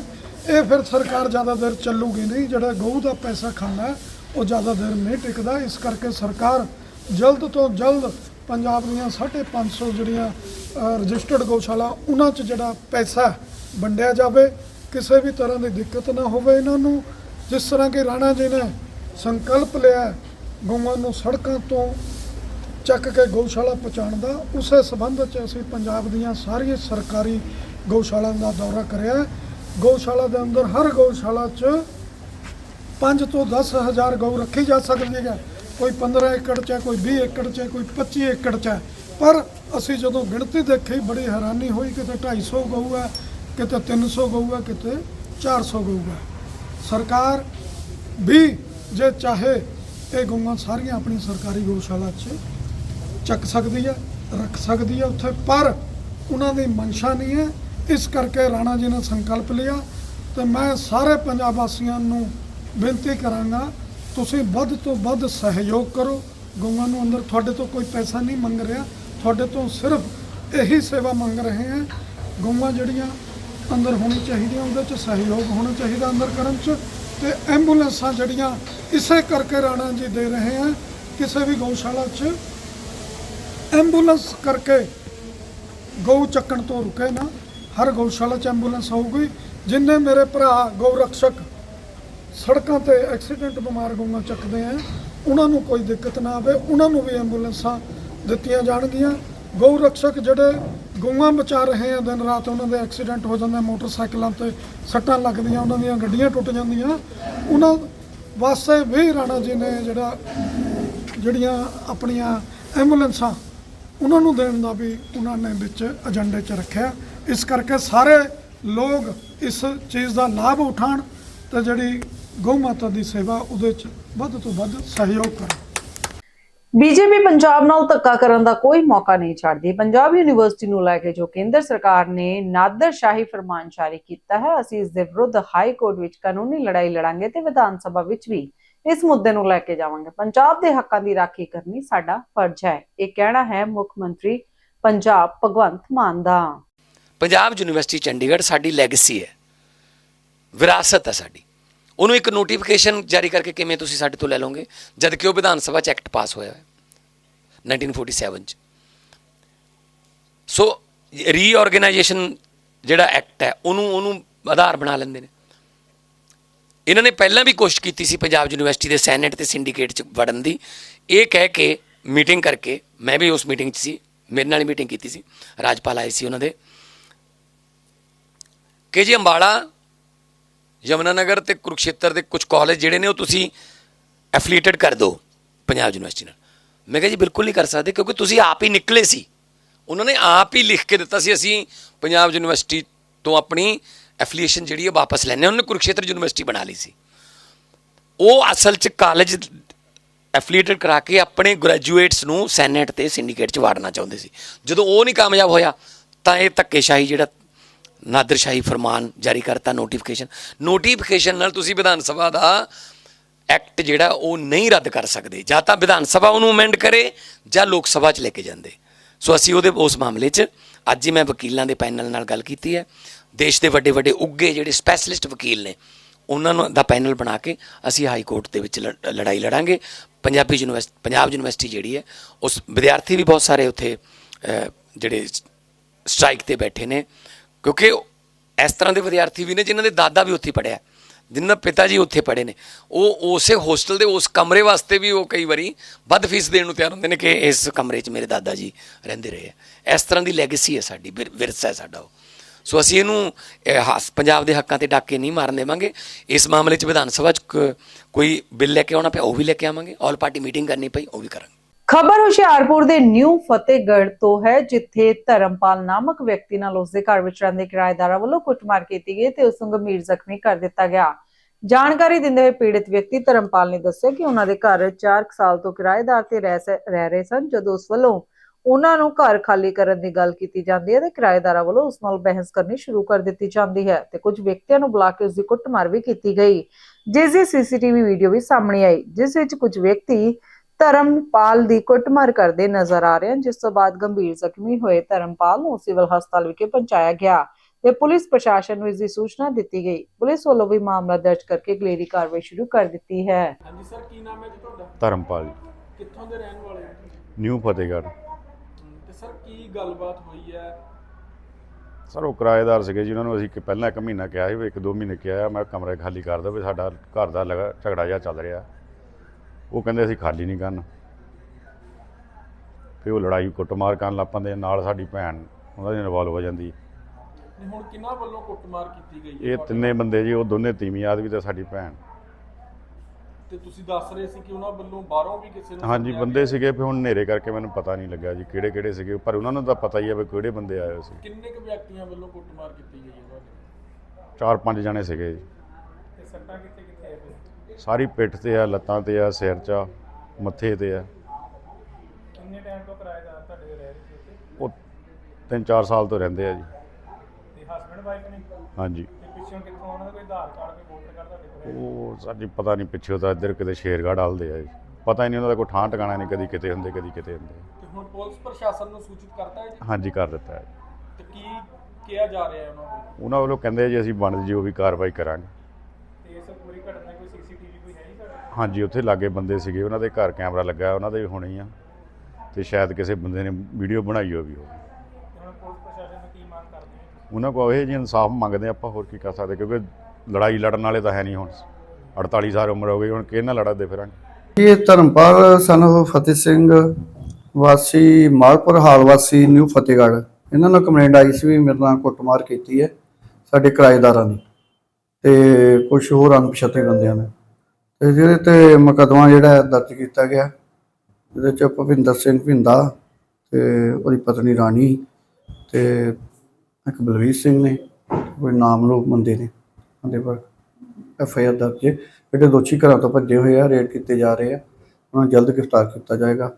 ਇਹ ਫਿਰ ਸਰਕਾਰ ਜ਼ਿਆਦਾ ਦੇਰ ਚੱਲੂਗੀ ਨਹੀਂ। ਜਿਹੜਾ ਗਊ ਦਾ ਪੈਸਾ ਖਾਣਾ ਉਹ ਜ਼ਿਆਦਾ ਦੇਰ ਨਹੀਂ ਟਿਕਦਾ। ਇਸ ਕਰਕੇ ਸਰਕਾਰ ਜਲਦ ਤੋਂ ਜਲਦ ਪੰਜਾਬ ਦੀਆਂ 550 ਜਿਹੜੀਆਂ ਰਜਿਸਟਰਡ ਗਊਸ਼ਾਲਾ, ਉਹਨਾਂ 'ਚ ਜਿਹੜਾ ਪੈਸਾ ਵੰਡਿਆ ਜਾਵੇ, ਕਿਸੇ ਵੀ ਤਰ੍ਹਾਂ ਦੀ ਦਿੱਕਤ ਨਾ ਹੋਵੇ ਇਹਨਾਂ ਨੂੰ। ਜਿਸ ਤਰ੍ਹਾਂ ਕਿ ਰਾਣਾ ਜੀ ਨੇ ਸੰਕਲਪ ਲਿਆ ਗਊਆਂ ਨੂੰ ਸੜਕਾਂ ਤੋਂ ਚੱਕ ਕੇ ਗਊਸ਼ਾਲਾ ਪਹੁੰਚਾਉਣ ਦਾ, ਉਸੇ ਸਬੰਧ 'ਚ ਅਸੀਂ ਪੰਜਾਬ ਦੀਆਂ ਸਾਰੀਆਂ ਸਰਕਾਰੀ ਗਊਸ਼ਾਲਾ ਦਾ ਦੌਰਾ ਕਰਿਆ ਗਊਸ਼ਾਲਾ ਦੇ ਅੰਦਰ ਹਰ ਗਊਸ਼ਾਲਾ 'ਚ 5 ਤੋਂ 10 ਹਜ਼ਾਰ ਗਊ ਰੱਖੀ ਜਾ ਸਕਦੀ ਹੈ। ਕੋਈ 15 ਏਕੜ 'ਚ ਹੈ, ਕੋਈ 20 ਏਕੜ 'ਚ ਕੋਈ 25 ਏਕੜ 'ਚ ਹੈ। ਪਰ ਅਸੀਂ ਜਦੋਂ ਗਿਣਤੀ ਦੇਖੀ, ਬੜੀ ਹੈਰਾਨੀ ਹੋਈ, ਕਿਤੇ 250 ਗਊ ਹੈ, ਕਿਤੇ 300 ਗਊ ਹੈ, ਕਿਤੇ 400 ਗਊ ਹੈ। ਸਰਕਾਰ ਵੀ ਜੇ ਚਾਹੇ ਇਹ ਗਊਆਂ ਸਾਰੀਆਂ ਆਪਣੀ ਸਰਕਾਰੀ ਗਊਸ਼ਾਲਾ 'ਚ ਚੱਕ ਸਕਦੀ ਹੈ, ਰੱਖ ਸਕਦੀ ਹੈ ਉੱਥੇ, ਪਰ ਉਹਨਾਂ ਦੀ ਮਨਸ਼ਾ ਨਹੀਂ ਹੈ। ਇਸ ਕਰਕੇ ਰਾਣਾ ਜੀ ਨੇ ਸੰਕਲਪ ਲਿਆ ਤੇ ਮੈਂ ਸਾਰੇ ਪੰਜਾਬ ਵਾਸੀਆਂ ਨੂੰ ਬੇਨਤੀ ਕਰਾਂਗਾ, ਤੁਸੀਂ ਵੱਧ ਤੋਂ ਵੱਧ ਸਹਿਯੋਗ ਕਰੋ। ਗਊਆਂ ਨੂੰ ਅੰਦਰ, ਤੁਹਾਡੇ ਤੋਂ ਕੋਈ ਪੈਸਾ ਨਹੀਂ ਮੰਗ ਰਿਹਾ। ਤੁਹਾਡੇ ਤੋਂ ਸਿਰਫ ਇਹੀ ਸੇਵਾ ਮੰਗ ਰਹੇ ਹਾਂ। ਗਊਆਂ ਜਿਹੜੀਆਂ ਅੰਦਰ ਹੋਣੀ ਚਾਹੀਦੀਆਂ, ਉਹਦੇ 'ਚ ਸਹਿਯੋਗ ਹੋਣਾ ਚਾਹੀਦਾ ਅੰਦਰ ਕਰਨ 'ਚ ਤੇ ਐਂਬੂਲੈਂਸਾਂ ਜਿਹੜੀਆਂ ਇਸੇ ਕਰਕੇ ਰਾਣਾ ਜੀ ਦੇ ਰਹੇ ਆ ਕਿਸੇ ਵੀ ਗਊਸ਼ਾਲਾ 'ਚ ਐਂਬੂਲੈਂਸ ਕਰਕੇ ਗਊ ਚੱਕਣ ਤੋਂ ਰੁਕੇ ਨਾ। ਹਰ ਗਊਸ਼ਾਲਾ 'ਚ ਐਂਬੂਲੈਂਸ ਹੋਊਗੀ। ਜਿੰਨੇ ਮੇਰੇ ਭਰਾ ਗਊ ਰਕਸ਼ਕ ਸੜਕਾਂ ਤੇ ਐਕਸੀਡੈਂਟ ਬਿਮਾਰ ਗਊਆਂ ਚੱਕਦੇ ਆ, ਉਹਨਾਂ ਨੂੰ ਕੋਈ ਦਿੱਕਤ ਨਾ ਆਵੇ, ਉਹਨਾਂ ਨੂੰ ਵੀ ਐਂਬੂਲੈਂਸਾਂ ਦਿੱਤੀਆਂ ਜਾਣਗੀਆਂ। ਗਊ ਰਕਸ਼ਕ ਜਿਹੜੇ ਗਊਆਂ ਬਚਾ ਰਹੇ ਆ ਦਿਨ ਰਾਤ ਉਹਨਾਂ ਦੇ ਐਕਸੀਡੈਂਟ ਹੋ ਜਾਂਦੇ ਆ, ਮੋਟਰਸਾਈਕਲਾਂ ਤੇ ਸੱਟਾਂ ਲੱਗਦੀਆਂ ਉਹਨਾਂ ਦੀਆਂ ਗੱਡੀਆਂ ਟੁੱਟ ਜਾਂਦੀਆਂ। ਉਹਨਾਂ ਵਾਸਤੇ ਵੀ ਰਾਣਾ ਜੀ ਨੇ ਜਿਹੜਾ ਜਿਹੜੀਆਂ ਆਪਣੀਆਂ ਐਂਬੂਲੈਂਸਾਂ ਉਹਨਾਂ ਨੂੰ ਦੇਣ ਦਾ ਵੀ ਉਹਨਾਂ ਨੇ ਵਿੱਚ ਏਜੰਡੇ 'ਚ ਰੱਖਿਆ। ਇਸ ਕਰਕੇ ਸਾਰੇ ਲੋਕ ਇਸ ਚੀਜ਼ ਦਾ ਲਾਭ ਉਠਾਉਣ ਤੇ ਜਿਹੜੀ ਗਊ ਮਾਤਾ ਦੀ ਸੇਵਾ ਉਹਦੇ 'ਚ ਵੱਧ ਤੋਂ ਵੱਧ ਸਹਿਯੋਗ ਕਰਨ। ਬੀਜੇਪੀ ਪੰਜਾਬ ਨਾਲ ਧੱਕਾ ਕਰਨ ਦਾ ਕੋਈ ਮੌਕਾ ਨਹੀਂ ਛੱਡਦੀ। ਪੰਜਾਬ ਯੂਨੀਵਰਸਿਟੀ ਨੂੰ ਲੈ ਕੇ ਜੋ ਕੇਂਦਰ ਸਰਕਾਰ ਨੇ ਨਾਦਰਸ਼ਾਹੀ ਫਰਮਾਨ ਜਾਰੀ ਕੀਤਾ ਹੈ, ਅਸੀਂ ਇਸ ਦੇ ਵਿਰੁੱਧ ਹਾਈ ਕੋਰਟ ਵਿੱਚ ਕਾਨੂੰਨੀ ਲੜਾਈ ਲੜਾਂਗੇ ਤੇ ਵਿਧਾਨ ਸਭਾ ਵਿੱਚ ਵੀ ਇਸ ਮੁੱਦੇ ਨੂੰ ਲੈ ਕੇ ਜਾਵਾਂਗੇ। ਪੰਜਾਬ ਦੇ ਹੱਕਾਂ ਦੀ ਰਾਖੀ ਕਰਨੀ ਸਾਡਾ ਫਰਜ਼ ਹੈ, ਇਹ ਕਹਿਣਾ ਹੈ ਮੁੱਖ ਮੰਤਰੀ ਪੰਜਾਬ ਭਗਵੰਤ ਮਾਨ ਦਾ। ਪੰਜਾਬ ਯੂਨੀਵਰਸਿਟੀ ਚੰਡੀਗੜ੍ਹ ਸਾਡੀ ਲੈਗੇਸੀ ਹੈ, ਵਿਰਾਸਤ ਹੈ ਸਾਡੀ। ਉਹਨੂੰ ਇੱਕ ਨੋਟੀਫਿਕੇਸ਼ਨ ਜਾਰੀ ਕਰਕੇ ਕਿਵੇਂ ਤੁਸੀਂ ਸਾਡੇ ਤੋਂ ਲੈ ਲਓਗੇ? ਜਦ ਕਿ ਉਹ ਵਿਧਾਨ ਸਭਾ ਚ ਐਕਟ ਪਾਸ ਹੋਇਆ ਹੈ 1947 ਚ। ਸੋ ਰੀਆਰਗੇਨਾਈਜੇਸ਼ਨ ਜਿਹੜਾ ਐਕਟ ਹੈ, ਉਹਨੂੰ ਉਹਨੂੰ ਆਧਾਰ ਬਣਾ ਲੈਂਦੇ ਨੇ। ਇਹਨਾਂ ਨੇ ਪਹਿਲਾਂ ਵੀ ਕੋਸ਼ਿਸ਼ ਕੀਤੀ ਸੀ ਪੰਜਾਬ ਯੂਨੀਵਰਸਿਟੀ ਦੇ ਸੈਨੇਟ ਤੇ ਸਿੰਡੀਕੇਟ ਚ ਵੜਨ ਦੀ। ਇਹ ਕਹਿ ਕੇ ਮੀਟਿੰਗ ਕਰਕੇ, ਮੈਂ ਵੀ ਉਸ ਮੀਟਿੰਗ 'ਚ ਸੀ, ਮੇਰੇ ਨਾਲ ਮੀਟਿੰਗ ਕੀਤੀ ਸੀ। ਰਾਜਪਾਲ ਆਏ ਸੀ ਉਹਨਾਂ ਦੇ। ਕਿ ਜੀ ਅੰਬਾਲਾ ਯਮਨਾ ਨਗਰ ਤੇ ਕੁਰਕਸ਼ੇਤਰ ਦੇ ਕੁਝ ਕਾਲਜ ਜਿਹੜੇ ਨੇ ਉਹ ਤੁਸੀਂ ਐਫੀਲੀਏਟਡ ਕਰ ਦਿਓ ਪੰਜਾਬ ਯੂਨੀਵਰਸਿਟੀ ਨਾਲ। ਮੈਂ ਕਿਹਾ ਜੀ ਬਿਲਕੁਲ ਨਹੀਂ ਕਰ ਸਕਦੇ ਕਿਉਂਕਿ ਤੁਸੀਂ ਆਪ ਹੀ ਨਿਕਲੇ ਸੀ। ਉਹਨਾਂ ਨੇ ਆਪ ਹੀ ਲਿਖ ਕੇ ਦਿੱਤਾ ਸੀ, ਅਸੀਂ ਪੰਜਾਬ ਯੂਨੀਵਰਸਿਟੀ ਤੋਂ ਆਪਣੀ ਐਫੀਲੀਏਸ਼ਨ ਜਿਹੜੀ ਹੈ ਵਾਪਸ ਲੈਣੇ ਉਹਨਾਂ ਨੇ ਕੁਰੂਕਸ਼ੇਤਰ ਯੂਨੀਵਰਸਿਟੀ ਬਣਾ ਲਈ ਸੀ। ਉਹ ਅਸਲ 'ਚ ਕਾਲਜ ਐਫੀਲੀਏਟਡ ਕਰਾ ਕੇ ਆਪਣੇ ਗ੍ਰੈਜੂਏਟਸ ਨੂੰ ਸੈਨੇਟ ਤੇ ਸਿੰਡੀਕੇਟ 'ਚ ਵਾੜਨਾ ਚਾਹੁੰਦੇ ਸੀ। ਜਦੋਂ ਉਹ ਨਹੀਂ ਕਾਮਯਾਬ ਹੋਇਆ, ਤਾਂ ਇਹ ਧੱਕੇਸ਼ਾਹੀ ਜਿਹੜਾ ਨਾਦਰਸ਼ਾਹੀ ਫਰਮਾਨ ਜਾਰੀ ਕਰਤਾ ਨੋਟੀਫਿਕੇਸ਼ਨ ਨੋਟੀਫਿਕੇਸ਼ਨ ਨਾਲ ਤੁਸੀਂ ਵਿਧਾਨ ਸਭਾ ਦਾ ਐਕਟ ਜਿਹੜਾ, ਉਹ ਨਹੀਂ ਰੱਦ ਕਰ ਸਕਦੇ। ਜਾਂ ਤਾਂ ਵਿਧਾਨ ਸਭਾ ਉਹਨੂੰ ਅਮੈਂਡ ਕਰੇ, ਜਾਂ ਲੋਕ ਸਭਾ 'ਚ ਲੈ ਕੇ ਜਾਂਦੇ। ਸੋ ਅਸੀਂ ਉਹਦੇ, ਉਸ ਮਾਮਲੇ 'ਚ, ਅੱਜ ਹੀ ਮੈਂ ਵਕੀਲਾਂ ਦੇ ਪੈਨਲ ਨਾਲ ਗੱਲ ਕੀਤੀ ਹੈ। ਦੇਸ਼ ਦੇ ਵੱਡੇ ਵੱਡੇ ਉੱਗੇ ਜਿਹੜੇ ਸਪੈਸ਼ਲਿਸਟ ਵਕੀਲ ਨੇ, ਉਹਨਾਂ ਨੂੰ ਦਾ ਪੈਨਲ ਬਣਾ ਕੇ ਅਸੀਂ ਹਾਈ ਕੋਰਟ ਦੇ ਵਿੱਚ ਲੜ- ਲੜਾਈ ਲੜਾਂਗੇ। ਪੰਜਾਬੀ ਯੂਨੀਵਰਸਿਟੀ ਪੰਜਾਬ ਯੂਨੀਵਰਸਿਟੀ ਜਿਹੜੀ ਹੈ, ਉਸ ਵਿਦਿਆਰਥੀ ਵੀ ਬਹੁਤ ਸਾਰੇ ਉੱਥੇ ਜਿਹੜੇ ਸਟ੍ਰਾਈਕ ਤੇ ਬੈਠੇ ਨੇ। ਕਿਉਂਕਿ ਇਸ ਤਰ੍ਹਾਂ ਦੇ ਵਿਦਿਆਰਥੀ ਵੀ ਨੇ ਜਿਨ੍ਹਾਂ ਦੇ ਦਾਦਾ ਵੀ ਉੱਥੇ ਪੜਿਆ ਜਿਨ੍ਹਾਂ ਪਿਤਾ ਜੀ ਉੱਥੇ ਪੜ੍ਹੇ ਨੇ। ਉਹ ਉਸੇ ਹੋਸਟਲ ਦੇ ਉਸ ਕਮਰੇ ਵਾਸਤੇ ਵੀ ਉਹ ਕਈ ਵਾਰੀ ਵੱਧ ਫੀਸ ਦੇਣ ਨੂੰ ਤਿਆਰ ਹੁੰਦੇ ਨੇ ਕਿ ਇਸ ਕਮਰੇ 'ਚ ਮੇਰੇ ਦਾਦਾ ਜੀ ਰਹਿੰਦੇ ਰਹੇ ਆ ਇਸ ਤਰ੍ਹਾਂ ਦੀ ਲੈਗੇਸੀ ਹੈ ਸਾਡੀ ਵਿਰ- ਵਿਰਸਾ ਹੈ ਸਾਡਾ ਉਹ। ਸੋ ਅਸੀਂ ਇਹਨੂੰ ਇਹ, ਹੱਸ- ਪੰਜਾਬ ਦੇ ਹੱਕਾਂ ਤੇ ਡਾਕੇ ਨਹੀਂ ਮਾਰਨ ਦੇਵਾਂਗੇ। ਇਸ ਮਾਮਲੇ 'ਚ ਵਿਧਾਨ ਸਭਾ 'ਚ ਕ- ਕੋਈ ਬਿੱਲ ਲੈ ਕੇ ਆਉਣਾ ਪਿਆ ਉਹ ਵੀ ਲੈ ਕੇ ਆਵਾਂਗੇ। ਆਲ ਪਾਰਟੀ ਮੀਟਿੰਗ ਕਰਨੀ ਪਈ ਉਹ ਵੀ ਕਰਾਂਗੇ। ਖਬਰ ਹੁਸ਼ਿਆਰਪੁਰ ਦੇ ਨਿਊ ਫਤਿਹਗੜ੍ਹ ਤੋਂ ਹੈ, ਜਿੱਥੇ ਧਰਮਪਾਲ ਨਾਮਕ ਵਿਅਕਤੀ ਨਾਲ ਉਸਦੇ ਘਰ ਵਿੱਚ ਰਹਿੰਦੇ ਕਿਰਾਏਦਾਰਾਂ ਵੱਲੋਂ ਕੁੱਟਮਾਰ ਕੀਤੀ ਗਈ ਤੇ ਉਸ ਨੂੰ ਗੰਭੀਰ ਜ਼ਖਮੀ ਕਰ ਦਿੱਤਾ ਗਿਆ। ਜਾਣਕਾਰੀ ਦਿੰਦੇ ਹੋਏ ਪੀੜਿਤ ਵਿਅਕਤੀ ਧਰਮਪਾਲ ਨੇ ਦੱਸਿਆ ਕਿ ਉਹਨਾਂ ਦੇ ਘਰ 4 ਸਾਲ ਤੋਂ ਕਿਰਾਏਦਾਰ ਤੇ ਰਹਿ ਰਹਿ ਰਹੇ ਸਨ। ਜਦੋਂ ਉਸ ਵੱਲੋਂ ਉਹਨਾਂ ਨੂੰ ਘਰ ਖਾਲੀ ਕਰਨ ਦੀ ਗੱਲ ਕੀਤੀ ਜਾਂਦੀ ਹੈ, ਤੇ ਕਿਰਾਏਦਾਰਾਂ ਵੱਲੋਂ ਉਸ ਨਾਲ ਬਹਿਸ ਕਰਨੀ ਸ਼ੁਰੂ ਕਰ ਦਿੱਤੀ ਜਾਂਦੀ ਹੈ ਤੇ ਕੁਝ ਵਿਅਕਤੀਆਂ ਨੂੰ ਬੁਲਾ ਕੇ ਉਸ ਦੀ ਕੁੱਟਮਾਰ ਵੀ ਕੀਤੀ ਗਈ। ਜਿਸ ਦੀ ਸੀਸੀਟੀਵੀ ਵੀਡੀਓ ਵੀ ਸਾਹਮਣੇ ਆਈ, ਜਿਸ ਵਿੱਚ ਕੁਝ ਵਿਅਕਤੀ ਧਰਮਪਾਲ ਦੀ ਕੁੱਟਮਾਰ ਕਰਦੇ ਨਜ਼ਰ ਆ ਰਹੇ ਹਨ ਜਿਸ ਤੋਂ ਬਾਅਦ ਗੰਭੀਰ ਜ਼ਖਮੀ ਹੋਏ ਧਰਮਪਾਲ ਨੂੰ ਸਿਵਲ ਹਸਪਤਾਲ ਵਿਖੇ ਪਹੁੰਚਾਇਆ ਗਿਆ ਤੇ ਪੁਲਿਸ ਪ੍ਰਸ਼ਾਸਨ ਨੂੰ ਇਸ ਦੀ ਸੂਚਨਾ ਦਿੱਤੀ ਗਈ। ਪੁਲਿਸ ਵੱਲੋਂ ਵੀ ਮਾਮਲਾ ਦਰਜ ਕਰਕੇ ਅਗਲੇਰੀ ਕਾਰਵਾਈ ਸ਼ੁਰੂ ਕਰ ਦਿੱਤੀ ਹੈ। ਹਾਂਜੀ ਸਰ ਕੀ ਨਾਮ ਹੈ ਜੀ ਤੁਹਾਡਾ? ਧਰਮਪਾਲ ਜੀ, ਕਿੱਥੋਂ ਦੇ ਰਹਿਣ ਵਾਲੇ ਹੋ? ਨਿਊ ਫਤਿਹਗੜ੍ਹ। ਤੇ ਸਰ ਕੀ ਗੱਲਬਾਤ ਹੋਈ ਹੈ? ਸਰ ਉਹ ਕਿਰਾਏਦਾਰ ਸੀਗੇ ਜੀ ਉਹਨਾਂ ਨੂੰ ਅਸੀਂ ਕਿ ਪਹਿਲਾਂ ਇੱਕ ਮਹੀਨਾ ਕਿਹਾ ਸੀ ਵੀ ਇੱਕ ਦੋ ਮਹੀਨੇ ਕਿਹਾ ਮੈਂ ਕਮਰੇ ਖਾਲੀ ਕਰ ਦਿਓ ਵੀ ਸਾਡਾ ਘਰ ਦਾ ਲਗਾ ਝਗੜਾ ਜਿਹਾ ਚੱਲ ਰਿਹਾ। ਉਹ ਕਹਿੰਦੇ ਅਸੀਂ ਖਾਲੀ ਨਹੀਂ ਕਰਨਾ। ਫਿਰ ਉਹ ਲੜਾਈ ਕੁੱਟਮਾਰ ਕਰਨ ਲੱਗ ਪੈਂਦੇ ਨਾਲ ਸਾਡੀ ਭੈਣ ਉਹਨਾਂ ਦੀ ਇਨਵੋਲਵ ਹੋ ਜਾਂਦੀ। ਨਹੀਂ ਹੁਣ ਕਿਹਨਾਂ ਵੱਲੋਂ ਕੁੱਟਮਾਰ ਕੀਤੀ ਗਈ ਇਹ ਤਿੰਨੇ ਬੰਦੇ ਜੀ ਉਹ ਦੋਨੇ ਤੀਵੀਂ ਆਦਮੀ ਤੇ ਸਾਡੀ ਭੈਣ। ਤੇ ਤੁਸੀਂ ਦੱਸ ਰਹੇ ਸੀ ਕਿ ਉਹਨਾਂ ਵੱਲੋਂ ਬਾਹਰੋਂ ਵੀ ਕਿਸੇ ਨੂੰ ਹਾਂਜੀ ਸੱਦਿਆ ਬੰਦੇ। ਸੀਗੇ ਫਿਰ ਹੁਣ ਹਨੇਰੇ ਕਰਕੇ ਮੈਨੂੰ ਪਤਾ ਨਹੀਂ ਲੱਗਾ ਜੀ ਕਿਹੜੇ ਕਿਹੜੇ ਸੀਗੇ ਪਰ ਉਹਨਾਂ ਨੂੰ ਤਾਂ ਪਤਾ ਹੀ ਹੈ ਵੀ ਕਿਹੜੇ ਬੰਦੇ ਆਏ ਹੋਏ ਸੀ। ਕਿੰਨੇ ਕੁ ਵਿਅਕਤੀਆਂ ਵੱਲੋਂ ਕੁੱਟਮਾਰ ਕੀਤੀ ਗਈ ਹੈ ਤੁਹਾਡੇ ਚਾਰ ਪੰਜ ਜਣੇ ਸੀਗੇ ਜੀ। ਤੇ ਸੱਟਾਂ ਕਿੱਥੇ ਸਾਰੀ ਪਿੱਠ ਤੇ ਆ ਲੱਤਾਂ ਤੇ ਆ ਸਿਰ 'ਚ ਆ ਮੱਥੇ ਤੇ ਆ। ਕਿੰਨੇ ਟਾਈਮ ਤੋਂ ਕਿਰਾਏਦਾਰ ਤੁਹਾਡੇ ਰਹਿ ਰਹੇ ਸੀ ਉਹ ਤਿੰਨ ਚਾਰ ਸਾਲ ਤੋਂ ਰਹਿੰਦੇ ਆ ਜੀ। ਤੇ ਹਸਬੰਡ ਵਾਈਫ ਨੇ? ਹਾਂਜੀ। ਤੇ ਪਿੱਛੋਂ ਕਿੱਥੋਂ ਉਹਨਾਂ ਦਾ ਕੋਈ ਆਧਾਰ ਕਾਰਡ ਕੋਈ ਵੋਟਰ ਕਾਰਡ ਤੁਹਾਡੇ ਕੋਲ ਹੈ? ਉਹ ਸਾਡੀ ਪਤਾ ਨਹੀਂ ਪਿੱਛੇ ਤਾਂ ਇੱਧਰ ਕਿਤੇ ਸ਼ੇਰਗੜ੍ਹ ਹਲਦੇ ਆ ਜੀ। ਪਤਾ ਹੀ ਨਹੀਂ ਉਹਨਾਂ ਦਾ ਕੋਈ ਠਾਂ ਟਿਕਾਣਾ ਨਹੀਂ ਕਦੀ ਕਿਤੇ ਹੁੰਦੇ ਕਦੀ ਕਿਤੇ ਹੁੰਦੇ। ਤੇ ਹੁਣ ਪੁਲਿਸ ਪ੍ਰਸ਼ਾਸਨ ਨੂੰ ਸੂਚਿਤ ਕਰਤਾ ਹੈ ਜੀ? ਹਾਂਜੀ ਕਰ ਦਿੱਤਾ ਹੈ। ਤੇ ਕੀ ਕਿਹਾ ਜਾ ਰਿਹਾ ਹੈ ਉਹਨਾਂ ਵੱਲੋਂ? ਉਹਨਾਂ ਵੱਲੋਂ ਕਹਿੰਦੇ ਜੀ ਅਸੀਂ ਬਣਦੀ ਜੋ ਵੀ ਕਾਰਵਾਈ ਕਰਾਂਗੇ ਤੇ ਇਸ ਪੂਰੀ ਘਟਨਾ ਕੋਈ ਸੀਸੀਟੀਵੀ ਕੋਈ ਹੈ ਜੀ ਤੁਹਾਡੇ ਹਾਂਜੀ, ਉੱਥੇ ਲਾਗੇ ਬੰਦੇ ਸੀਗੇ, ਉਹਨਾਂ ਦੇ ਘਰ ਕੈਮਰਾ ਲੱਗਾ, ਉਹਨਾਂ ਦੇ ਵੀ ਹੋਣੇ ਆ। ਤੇ ਸ਼ਾਇਦ ਕਿਸੇ ਬੰਦੇ ਨੇ ਵੀਡੀਓ ਬਣਾਈ ਹੋਵੇ, ਉਹ। ਤੇ ਉਹਨਾਂ ਕੋਲ ਇਹ ਜੀ ਇਨਸਾਫ ਮੰਗਦੇ ਆਪਾਂ ਹੋਰ ਕੀ ਕਰ ਸਕਦੇ, ਕਿਉਂਕਿ ਲੜਾਈ ਲੜਨ ਵਾਲੇ ਤਾਂ ਹੈ ਨਹੀਂ ਹੁਣ। 48 ਸਾਲ ਉਮਰ ਹੋ ਗਈ, ਹੁਣ ਕਿਹਦੇ ਨਾਲ ਲੜਦੇ ਫਿਰਾਂਗੇ? ਇਹ ਧਰਮਪਾਲ ਸਨ ਉਹ ਫਤਿਹ ਸਿੰਘ, ਵਾਸੀ ਮਾਲਪੁਰ, ਹਾਲ ਵਾਸੀ, ਨਿਊ ਫਤਿਹਗੜ੍ਹ। ਇਹਨਾਂ ਨੂੰ ਕੰਪਲੇਂਟ ਆਈ ਸੀ ਵੀ ਮੇਰੇ ਨਾਲ ਕੁੱਟਮਾਰ ਕੀਤੀ ਹੈ, ਸਾਡੇ ਕਿਰਾਏਦਾਰਾਂ ਦੀ। ਤੇ ਕੁਝ ਹੋਰ ਅਣਪਛਾਤੇ ਬੰਦਿਆਂ ਨੇ। ਤੇ ਜਿਹਦੇ ਤੇ ਮੁਕੱਦਮਾ ਜਿਹੜਾ ਹੈ ਦਰਜ ਕੀਤਾ ਗਿਆ ਜਿਹਦੇ ਚ ਭਵਿੰਦਰ ਸਿੰਘ ਭਿੰਦਾ ਤੇ ਉਹਦੀ ਪਤਨੀ ਰਾਣੀ ਤੇ ਇੱਕ ਬਲਵੀਰ ਸਿੰਘ ਨੇ, ਕੋਈ ਨਾਮਲੂਮ ਬੰਦੇ ਨੇ, ਉਹਦੇ ਪਰ ਐਫ ਆਈ ਆਰ ਦਰਜ ਜਿਹੜੇ ਦੋਸ਼ੀ ਘਰਾਂ ਤੋਂ ਭੱਜੇ ਹੋਏ ਆ, ਰੇਡ ਕੀਤੇ ਜਾ ਰਹੇ ਆ, ਉਹਨਾਂ ਨੂੰ ਜਲਦ ਗ੍ਰਿਫਤਾਰ ਕੀਤਾ ਜਾਏਗਾ।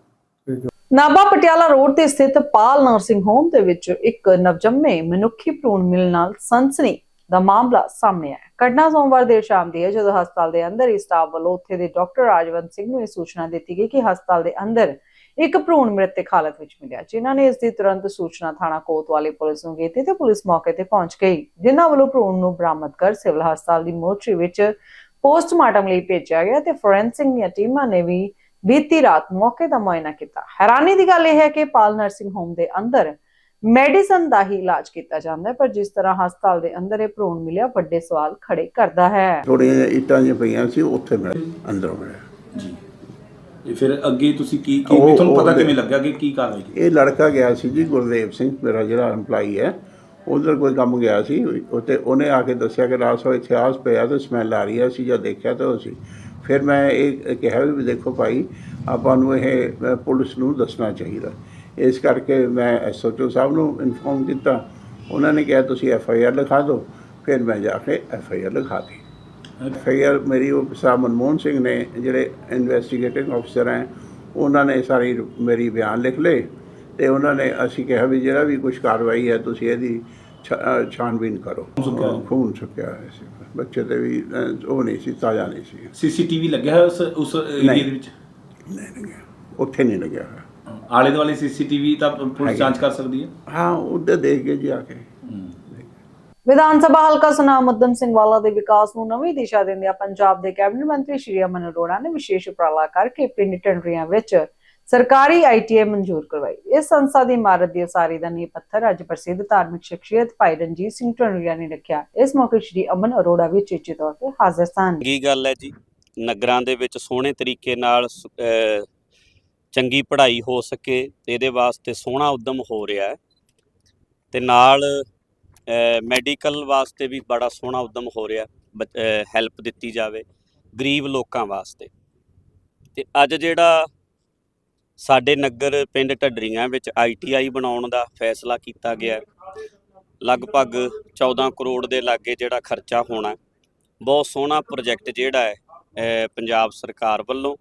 ਤੇ ਨਾਭਾ ਪਟਿਆਲਾ ਰੋਡ ਤੇ ਸਥਿਤ ਪਾਲ ਨਰਸਿੰਗ ਹੋਮ ਦੇ ਵਿੱਚ ਇੱਕ ਨਵਜੰਮੇ ਮਨੁੱਖੀ ਭਰੂਣ ਮਿਲਣ ਨਾਲ ਸਨਸਨੀ ਦਾ ਮਾਮਲਾ ਸਾਹਮਣੇ ਆਇਆ ਘਟਨਾ ਸੋਮਵਾਰ ਦੇਰ ਸ਼ਾਮ ਦੀ ਹੈ, ਜਦੋਂ ਹਸਪਤਾਲ ਦੇ ਅੰਦਰ ਹੀ ਸਟਾਫ ਵੱਲੋਂ ਉੱਥੇ ਦੇ ਡਾਕਟਰ ਰਾਜਵੰਤ ਸਿੰਘ ਨੂੰ ਇਹ ਸੂਚਨਾ ਦਿੱਤੀ ਗਈ ਕਿ ਹਸਪਤਾਲ ਦੇ ਅੰਦਰ ਇੱਕ ਭਰੂਣ ਮ੍ਰਿਤਕ ਹਾਲਤ ਵਿੱਚ ਮਿਲਿਆ, ਜਿਨ੍ਹਾਂ ਨੇ ਇਸ ਦੀ ਤੁਰੰਤ ਸੂਚਨਾ ਥਾਣਾ ਕੋਤਵਾਲੀ ਪੁਲਿਸ ਨੂੰ ਕੀਤੀ ਤੇ ਪੁਲਿਸ ਮੌਕੇ ਤੇ ਪਹੁੰਚ ਗਈ, ਜਿਨ੍ਹਾਂ ਵੱਲੋਂ ਭਰੂਣ ਨੂੰ ਬਰਾਮਦ ਕਰ ਸਿਵਲ ਹਸਪਤਾਲ ਦੀ ਮੋਰਚਰੀ ਵਿੱਚ ਪੋਸਟਮਾਰਟਮ ਲਈ ਭੇਜਿਆ ਗਿਆ ਤੇ ਫੋਰੈਂਸਿਕ ਦੀਆਂ ਟੀਮਾਂ ਨੇ ਵੀ ਬੀਤੀ ਰਾਤ ਮੌਕੇ ਦਾ ਮੁਆਇਨਾ ਕੀਤਾ। ਹੈਰਾਨੀ ਦੀ ਗੱਲ ਇਹ ਹੈ ਕਿ ਪਾਲ ਨਰਸਿੰਗ ਹੋਮ ਦੇ ਅੰਦਰ ਮੈਡੀਸਨ ਦਾ ਹੀ ਇਲਾਜ ਕੀਤਾ ਜਾਂਦਾ ਹੈ ਪਰ ਜਿਸ ਤਰ੍ਹਾਂ ਹਸਪਤਾਲ ਦੇ ਅੰਦਰ ਇਹ ਭਰੂਣ ਮਿਲਿਆ ਵੱਡੇ ਸਵਾਲ ਖੜੇ ਕਰਦਾ ਹੈ। ਜਿਹੀਆਂ ਇੱਟਾਂ ਜਿਹੀਆਂ ਪਈਆਂ ਸੀ ਉੱਥੇ ਮਿਲਿਆ ਅੰਦਰੋਂ ਮਿਲਿਆ। ਜੀ। ਇਹ ਫਿਰ ਅੱਗੇ ਤੁਸੀਂ ਕੀ ਕੀ ਉਹ- ਤੁਹਾਨੂੰ ਪਤਾ ਉਹ- ਕਿਵੇਂ ਲੱਗਾ ਕਿ ਕੀ ਕਾਰਵਾਈ ਕੀਤੀ? ਇਹ ਲੜਕਾ ਗਿਆ ਸੀ ਜੀ ਗੁਰਦੇਵ ਸਿੰਘ ਮੇਰਾ ਜਿਹੜਾ EMPLOYE ਹੈ। ਉਧਰ ਕੋਈ ਕੰਮ ਗਿਆ ਸੀ ਉੱਤੇ ਉਹਨੇ ਆ ਕੇ ਦੱਸਿਆ ਕਿ ਰਾਤ ਨੂੰ ਇਤਿਹਾਸ ਪਿਆ ਤੇ ਸਮੈਲ ਆ ਰਹੀ ਹੈ ਸੀ ਜਦ ਦੇਖਿਆ ਤਾਂ ਉਹ ਸੀ ਫਿਰ ਮੈਂ ਇਹ ਕਿਹਾ ਵੀ ਦੇਖੋ ਭਾਈ ਆਪਾਂ ਨੂੰ ਇਹ ਅ, ਪੁਲਿਸ ਨੂੰ ਦੱਸਣਾ ਚਾਹੀਦਾ। ਇਸ ਕਰਕੇ ਮੈਂ ਐਸਓਚਓ ਸਾਹਿਬ ਨੂੰ ਇਨਫੋਰਮ ਕੀਤਾ। ਉਹਨਾਂ ਨੇ ਕਿਹਾ ਤੁਸੀਂ ਐਫ ਆਈ ਆਰ ਲਿਖਾ ਦਿਓ। ਫਿਰ ਮੈਂ ਜਾ ਕੇ ਐਫ ਆਈ ਆਰ ਲਿਖਾਤੀ ਐਫ ਆਈ ਆਰ ਮੇਰੀ ਉਹ ਸਾਹਿਬ ਮਨਮੋਹਨ ਸਿੰਘ ਨੇ ਜਿਹੜੇ ਇਨਵੈਸਟੀਗੇਟਿੰਗ ਅਫਸਰ ਹੈ ਉਹਨਾਂ ਨੇ ਸਾਰੀ ਮੇਰੀ ਬਿਆਨ ਲਿਖ ਲਏ ਤੇ ਉਹਨਾਂ ਨੇ ਅਸੀਂ ਕਿਹਾ ਵੀ ਜਿਹੜਾ ਵੀ ਕੁਝ ਕਾਰਵਾਈ ਹੈ ਤੁਸੀਂ ਇਹਦੀ ਛ- ਅ, ਛਾਣਬੀਨ ਕਰੋ। ਖੂਨ ਸੁੱਕਿਆ ਹੋਇਆ। ਸੀ। ਬੱਚੇ ਤੇ ਵੀ ਉਹ ਨਹੀਂ ਸੀ ਤਾਜ਼ਾ ਨਹੀਂ ਸੀ। ਸੀਸੀਟੀਵੀ ਲੱਗਿਆ ਹੋਇਆ ਉਸ ਉਸ ਏਰੀਆ। ਦੇ ਵਿੱਚ? ਨਹੀਂ ਲੱਗਿਆ। ਉੱਥੇ ਨਹੀਂ ਲੱਗਿਆ ਹੋਇਆ। ਆਲੇ ਦੁਆਲੇ ਸੀਸੀਟੀਵੀ ਤਾਂ ਪੁਲਿਸ ਜਾਂਚ ਕਰ ਸਕਦੀ ਹੈ? ਹਾਂ ਉੱਧਰ ਦੇਖ ਕੇ ਜੀ ਆ ਕੇ। ਵਿਧਾਨ ਸਭਾ ਹਲਕਾ ਸੁਨਾਮ ਮਦਨ ਸਿੰਘ ਵਾਲਾ ਦੇ ਵਿਕਾਸ ਨੂੰ ਨਵੀਂ ਦਿਸ਼ਾ ਦਿੰਦਿਆਂ ਪੰਜਾਬ ਦੇ ਕੈਬਨਿਟ ਮੰਤਰੀ ਸ਼੍ਰੀ ਅਮਨ ਅਰੋੜਾ ਨੇ ਵਿਸ਼ੇਸ਼ ਉਪਰਾਲਾ ਕਰਕੇ ਪਿੰਡ ਟੰਡਰੀਆਂ ਵਿੱਚ ਸਰਕਾਰੀ ਆਈਟੀਆਈ ਮਨਜ਼ੂਰ ਕਰਵਾਈ। ਇਸ ਸੰਸਥਾ ਦੀ ਇਮਾਰਤ ਦੀ ਉਸਾਰੀ ਦਾ ਨੀਂਹ ਪੱਥਰ ਅੱਜ ਪ੍ਰਸਿੱਧ ਧਾਰਮਿਕ ਸ਼ਖਸੀਅਤ ਭਾਈ ਰਣਜੀਤ ਸਿੰਘ ਟੰਡਰੀਆ ਨੇ ਰੱਖਿਆ। ਇਸ ਮੌਕੇ ਸ਼੍ਰੀ ਅਮਨ ਅਰੋੜਾ ਵੀ ਚੇਚੇ ਤੌਰ ਤੇ ਹਾਜ਼ਰ ਸਨ। ਚੰਗੀ ਗੱਲ ਹੈ ਜੀ? ਨਗਰਾਂ ਦੇ ਵਿੱਚ ਸੋਹਣੇ ਤਰੀਕੇ ਨਾਲ ਚੰਗੀ ਪੜ੍ਹਾਈ ਹੋ ਸਕੇ ਤੇ ਇਹਦੇ ਵਾਸਤੇ ਸੋਹਣਾ ਉਦਮ ਹੋ ਰਿਹਾ ਹੈ। ਤੇ ਨਾਲ ਮੈਡੀਕਲ ਵਾਸਤੇ ਵੀ ਬੜਾ ਸੋਹਣਾ ਉਦਮ ਹੋ ਰਿਹਾ ਹੈਲਪ ਦਿੱਤੀ ਜਾਵੇ ਗਰੀਬ ਲੋਕਾਂ ਵਾਸਤੇ। ਤੇ ਅੱਜ ਜਿਹੜਾ ਸਾਡੇ ਨਗਰ ਪਿੰਡ ਢੱਡਰੀਆਂ ਵਿੱਚ ਆਈਟੀਆਈ ਬਣਾਉਣ ਦਾ ਫੈਸਲਾ ਕੀਤਾ ਗਿਆ, ਲਗਭਗ 14 ਕਰੋੜ ਦੇ ਲਾਗੇ ਜਿਹੜਾ ਖਰਚਾ ਹੋਣਾ, ਬਹੁਤ ਸੋਹਣਾ ਪ੍ਰੋਜੈਕਟ ਜਿਹੜਾ ਹੈ ਪੰਜਾਬ ਸਰਕਾਰ ਵੱਲੋਂ।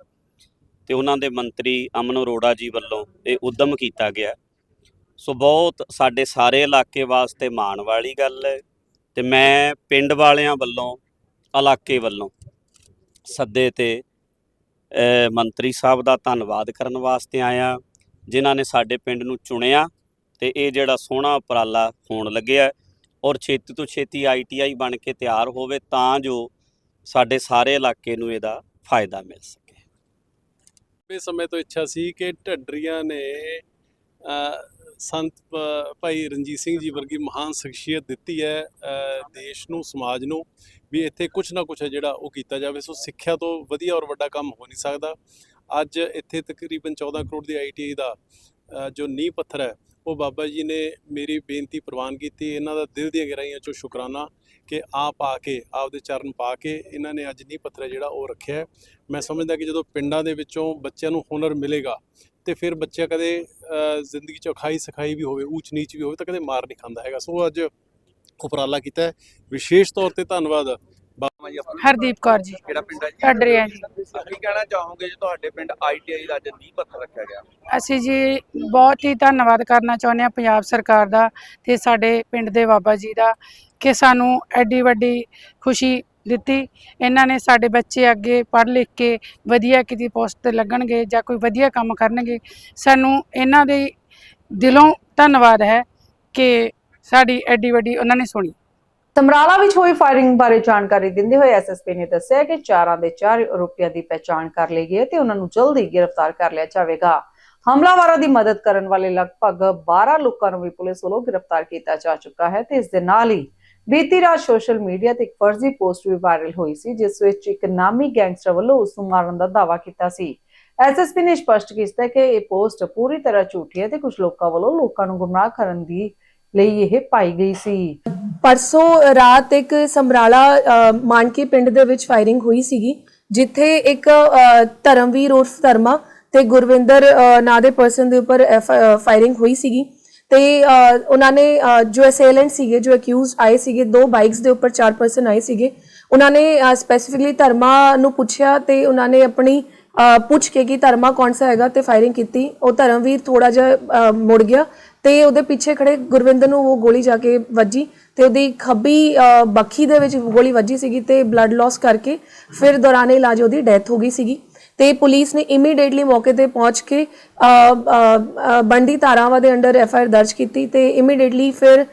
ਤੇ ਉਹਨਾਂ ਦੇ ਮੰਤਰੀ ਅਮਨ ਅਰੋੜਾ ਜੀ ਵੱਲੋਂ ਇਹ ਉਦਮ ਕੀਤਾ ਗਿਆ। ਸੋ ਬਹੁਤ ਸਾਡੇ ਸਾਰੇ ਇਲਾਕੇ ਵਾਸਤੇ ਮਾਣ ਵਾਲੀ ਗੱਲ ਹੈ ਤੇ ਮੈਂ ਪਿੰਡ ਵਾਲਿਆਂ ਵੱਲੋਂ, ਇਲਾਕੇ ਵੱਲੋਂ ਸੱਦੇ ਤੇ ਮੰਤਰੀ ਸਾਹਿਬ ਦਾ ਧੰਨਵਾਦ ਕਰਨ ਵਾਸਤੇ ਆਇਆ, ਜਿਨ੍ਹਾਂ ਨੇ ਸਾਡੇ ਪਿੰਡ ਨੂੰ ਚੁਣਿਆ ਤੇ ਇਹ ਜਿਹੜਾ ਸੋਹਣਾ ਉਪਰਾਲਾ ਹੋਣ ਲੱਗਿਆ ਔਰ ਛੇਤੀ ਤੋਂ ਛੇਤੀ ਆਈਟੀਆਈ ਬਣ ਕੇ ਤਿਆਰ ਹੋਵੇ ਤਾਂ ਜੋ ਸਾਡੇ ਸਾਰੇ ਇਲਾਕੇ ਨੂੰ ਇਹਦਾ ਫਾਇਦਾ ਮਿਲ ਸਕੇ। ਲੰਬੇ ਸਮੇਂ ਤੋਂ ਇੱਛਾ ਸੀ ਕਿ ਢੱਡਰੀਆਂ ਨੇ ਸੰਤ ਭਾਈ ਰਣਜੀਤ ਸਿੰਘ ਜੀ ਵਰਗੀ ਮਹਾਨ ਸ਼ਖਸੀਅਤ ਦਿੱਤੀ ਹੈ ਦੇਸ਼ ਨੂੰ, ਸਮਾਜ ਨੂੰ ਵੀ ਇੱਥੇ ਕੁਝ ਨਾ ਕੁਝ ਜਿਹੜਾ ਉਹ ਕੀਤਾ ਜਾਵੇ। ਸੋ ਸਿੱਖਿਆ ਤੋਂ ਵਧੀਆ ਔਰ ਵੱਡਾ ਕੰਮ ਹੋ ਨਹੀਂ ਸਕਦਾ। ਅੱਜ ਇੱਥੇ ਤਕਰੀਬਨ 14 ਕਰੋੜ ਦੀ ਆਈਟੀਆਈ ਦਾ ਜੋ ਨੀਂਹ ਪੱਥਰ ਹੈ, ਉਹ ਬਾਬਾ ਜੀ ਨੇ ਮੇਰੀ ਬੇਨਤੀ ਪ੍ਰਵਾਨ ਕੀਤੀ। ਇਹਨਾਂ ਦਾ ਦਿਲ ਦੀਆਂ ਗਹਿਰਾਈਆਂ ਚੋਂ ਸ਼ੁਕਰਾਨਾ। ਕਿ ਆਪ ਆ ਕੇ, ਆਪਦੇ ਚਰਨ ਪਾ ਕੇ ਇਹਨਾਂ ਨੇ ਅੱਜ ਨੀਂਹ ਪੱਥਰ ਹੈ ਜਿਹੜਾ ਉਹ ਰੱਖਿਆ ਮੈਂ ਸਮਝਦਾ ਕਿ ਜਦੋਂ ਪਿੰਡਾਂ ਦੇ ਵਿੱਚੋਂ ਬੱਚਿਆਂ ਨੂੰ ਹੁਨਰ ਮਿਲੇਗਾ ਤੇ ਫਿਰ ਬੱਚਾ ਕਦੇ ਜ਼ਿੰਦਗੀ 'ਚ ਖਾਈ ਸਿਖਾਈ ਵੀ ਹੋਵੇ, ਊਚ ਨੀਚ ਵੀ ਹੋਵੇ ਤਾਂ ਕਦੇ ਮਾਰ ਨਹੀਂ ਖਾਂਦਾ ਹੈਗਾ। ਸੋ ਅੱਜ ਉਪਰਾਲਾ ਕੀਤਾ ਵਿਸ਼ੇਸ਼ ਤੌਰ ਤੇ ਧੰਨਵਾਦ ਹਰਦੀਪ ਕੌਰ ਜੀ। ਕਿਹੜਾ ਪਿੰਡ ਹੈ ਜੀ? ਢੱਡਰੀਆਂ ਜੀ। ਕੀ ਕਹਿਣਾ ਚਾਹੋਗੇ ਜੀ ਤੁਹਾਡੇ ਪਿੰਡ ਆਈਟੀਆਈ ਦਾ ਅੱਜ ਨੀਂਹ ਪੱਥਰ ਰੱਖਿਆ ਗਿਆ। ਅਸੀਂ ਜੀ ਬਹੁਤ ਹੀ ਧੰਨਵਾਦ ਕਰਨਾ ਚਾਹੁੰਦੇ ਹਾਂ ਪੰਜਾਬ ਸਰਕਾਰ ਦਾ ਤੇ ਸਾਡੇ ਪਿੰਡ ਦੇ ਬਾਬਾ ਜੀ ਦਾ ਕਿ ਸਾਨੂੰ ਐਡੀ ਵੱਡੀ ਖੁਸ਼ੀ ਦਿੱਤੀ। ਇਹਨਾਂ ਨੇ ਸਾਡੇ ਬੱਚੇ ਅੱਗੇ ਪੜ੍ਹ ਲਿਖ ਕੇ ਵਧੀਆ ਕਿਤੇ ਪੋਸਟ ਤੇ ਲੱਗਣਗੇ ਜਾਂ ਕੋਈ ਵਧੀਆ ਕੰਮ ਕਰਨਗੇ। ਸਾਨੂੰ ਇਹਨਾਂ ਦੇ ਦਿਲੋਂ ਧੰਨਵਾਦ ਹੈ ਕਿ ਸਾਡੀ ਐਡੀ ਵੱਡੀ ਉਹਨਾਂ ਨੇ ਸੁਣੀ। ਸਮਰਾਲਾ ਵਿੱਚ ਹੋਈ ਫਾਇਰਿੰਗ ਬਾਰੇ ਜਾਣਕਾਰੀ ਦਿੰਦੇ ਹੋਏ ਐਸਐਸਪੀ ਨੇ ਦੱਸਿਆ ਕਿ ਚਾਰਾਂ ਦੇ ਚਾਰ ਆਰੋਪੀਆਂ ਦੀ ਪਛਾਣ ਕਰ ਲਈ ਗਈ ਹੈ ਤੇ ਉਹਨਾਂ ਨੂੰ ਜਲਦੀ ਗ੍ਰਿਫਤਾਰ ਕਰ ਲਿਆ ਜਾਵੇਗਾ। ਹਮਲਾਵਰਾਂ ਦੀ ਮਦਦ ਕਰਨ ਵਾਲੇ ਲਗਭਗ 12 ਲੋਕਾਂ ਨੂੰ ਵੀ ਪੁਲਿਸ ਵੱਲੋਂ ਗ੍ਰਿਫਤਾਰ ਕੀਤਾ ਜਾ ਚੁੱਕਾ ਹੈ ਤੇ ਇਸ ਦੇ ਨਾਲ ਹੀ ਬੀਤੀ ਰਾਤ ਸੋਸ਼ਲ ਮੀਡੀਆ ਤੇ ਇੱਕ ਫਰਜ਼ੀ ਪੋਸਟ ਵੀ ਵਾਇਰਲ ਹੋਈ ਸੀ, ਜਿਸ ਵਿੱਚ ਇੱਕ ਨਾਮੀ ਗੈਂਗਸਟਰ ਵੱਲੋਂ ਉਸ ਨੂੰ ਮਾਰਨ ਦਾ ਦਾਅਵਾ ਕੀਤਾ ਸੀ। ਐਸਐਸਪੀ ਨੇ ਸਪਸ਼ਟ ਕੀਤਾ ਕਿ ਇਹ ਪੋਸਟ ਪੂਰੀ ਤਰ੍ਹਾਂ ਝੂਠੀ ਹੈ ਤੇ ਕੁਝ ਲੋਕਾਂ ਵੱਲੋਂ ਲੋਕਾਂ ਨੂੰ ਗੁੰਮਰਾਹ ਕਰਨ ਦੀ ਲਈ ਇਹ ਪਾਈ ਗਈ ਸੀ। ਪਰਸੋਂ ਰਾਤ ਇੱਕ ਸਮਰਾਲਾ ਅ, ਮਾਨਕੀ ਪਿੰਡ ਦੇ ਵਿੱਚ ਫਾਇਰਿੰਗ ਹੋਈ ਸੀਗੀ ਜਿੱਥੇ ਇੱਕ ਧਰਮਵੀਰ ਉਰਫ ਧਰਮਾ ਤੇ ਗੁਰਵਿੰਦਰ ਨਾਂ ਦੇ ਪਰਸਨ ਦੇ ਉੱਪਰ ਫਾਇਰਿੰਗ ਹੋਈ ਸੀਗੀ ਤੇ ਉਹਨਾਂ ਨੇ ਜੋ ਅਸੇਲੈਂਟ ਸੀਗੇ ਜੋ ਅਕਿਊਜ਼ਡ ਆਏ ਸੀਗੇ ਦੋ ਬਾਈਕਸ ਦੇ ਉੱਪਰ ਚਾਰ ਪਰਸਨ ਆਏ ਸੀਗੇ ਉਹਨਾਂ ਨੇ ਸਪੈਸੀਫਿਕਲੀ ਧਰਮਾ ਨੂੰ ਪੁੱਛਿਆ ਤੇ ਉਹਨਾਂ ਨੇ ਆਪਣੀ ਪੁੱਛ ਕੇ ਕਿ ਧਰਮਾ ਕੌਣ ਸਾ ਹੈਗਾ ਤੇ ਫਾਇਰਿੰਗ ਕੀਤੀ ਉਹ ਧਰਮਵੀਰ ਥੋੜਾ ਜਿਹਾ ਮੁੜ ਗਿਆ ਤੇ ਉਹਦੇ ਪਿੱਛੇ ਖੜੇ ਗੁਰਵਿੰਦਰ ਨੂੰ ਉਹ ਗੋਲੀ ਜਾ ਕੇ ਵੱਜੀ ਤੇ ਉਹਦੀ ਖੱਬੀ ਬੱਖੀ ਦੇ ਵਿੱਚ ਗੋਲੀ ਵੱਜੀ ਸੀਗੀ ਤੇ ਬਲੱਡ ਲਾਸ ਕਰਕੇ ਫਿਰ ਦੌਰਾਨੇ ਇਲਾਜ ਉਹਦੀ ਡੈਥ ਹੋ ਗਈ ਸੀਗੀ। ਤੇ ਪੁਲਿਸ ਨੇ ਇਮੀਡੀਏਟਲੀ ਮੌਕੇ ਤੇ ਪਹੁੰਚ ਕੇ ਅ, ਧਾਰਾਵਾਂ ਦੇ ਅੰਡਰ ਐਫ ਆਈ ਆਰ ਦਰਜ ਕੀਤੀ ਤੇ ਇਮੀਡੀਏਟਲੀ ਫਿਰ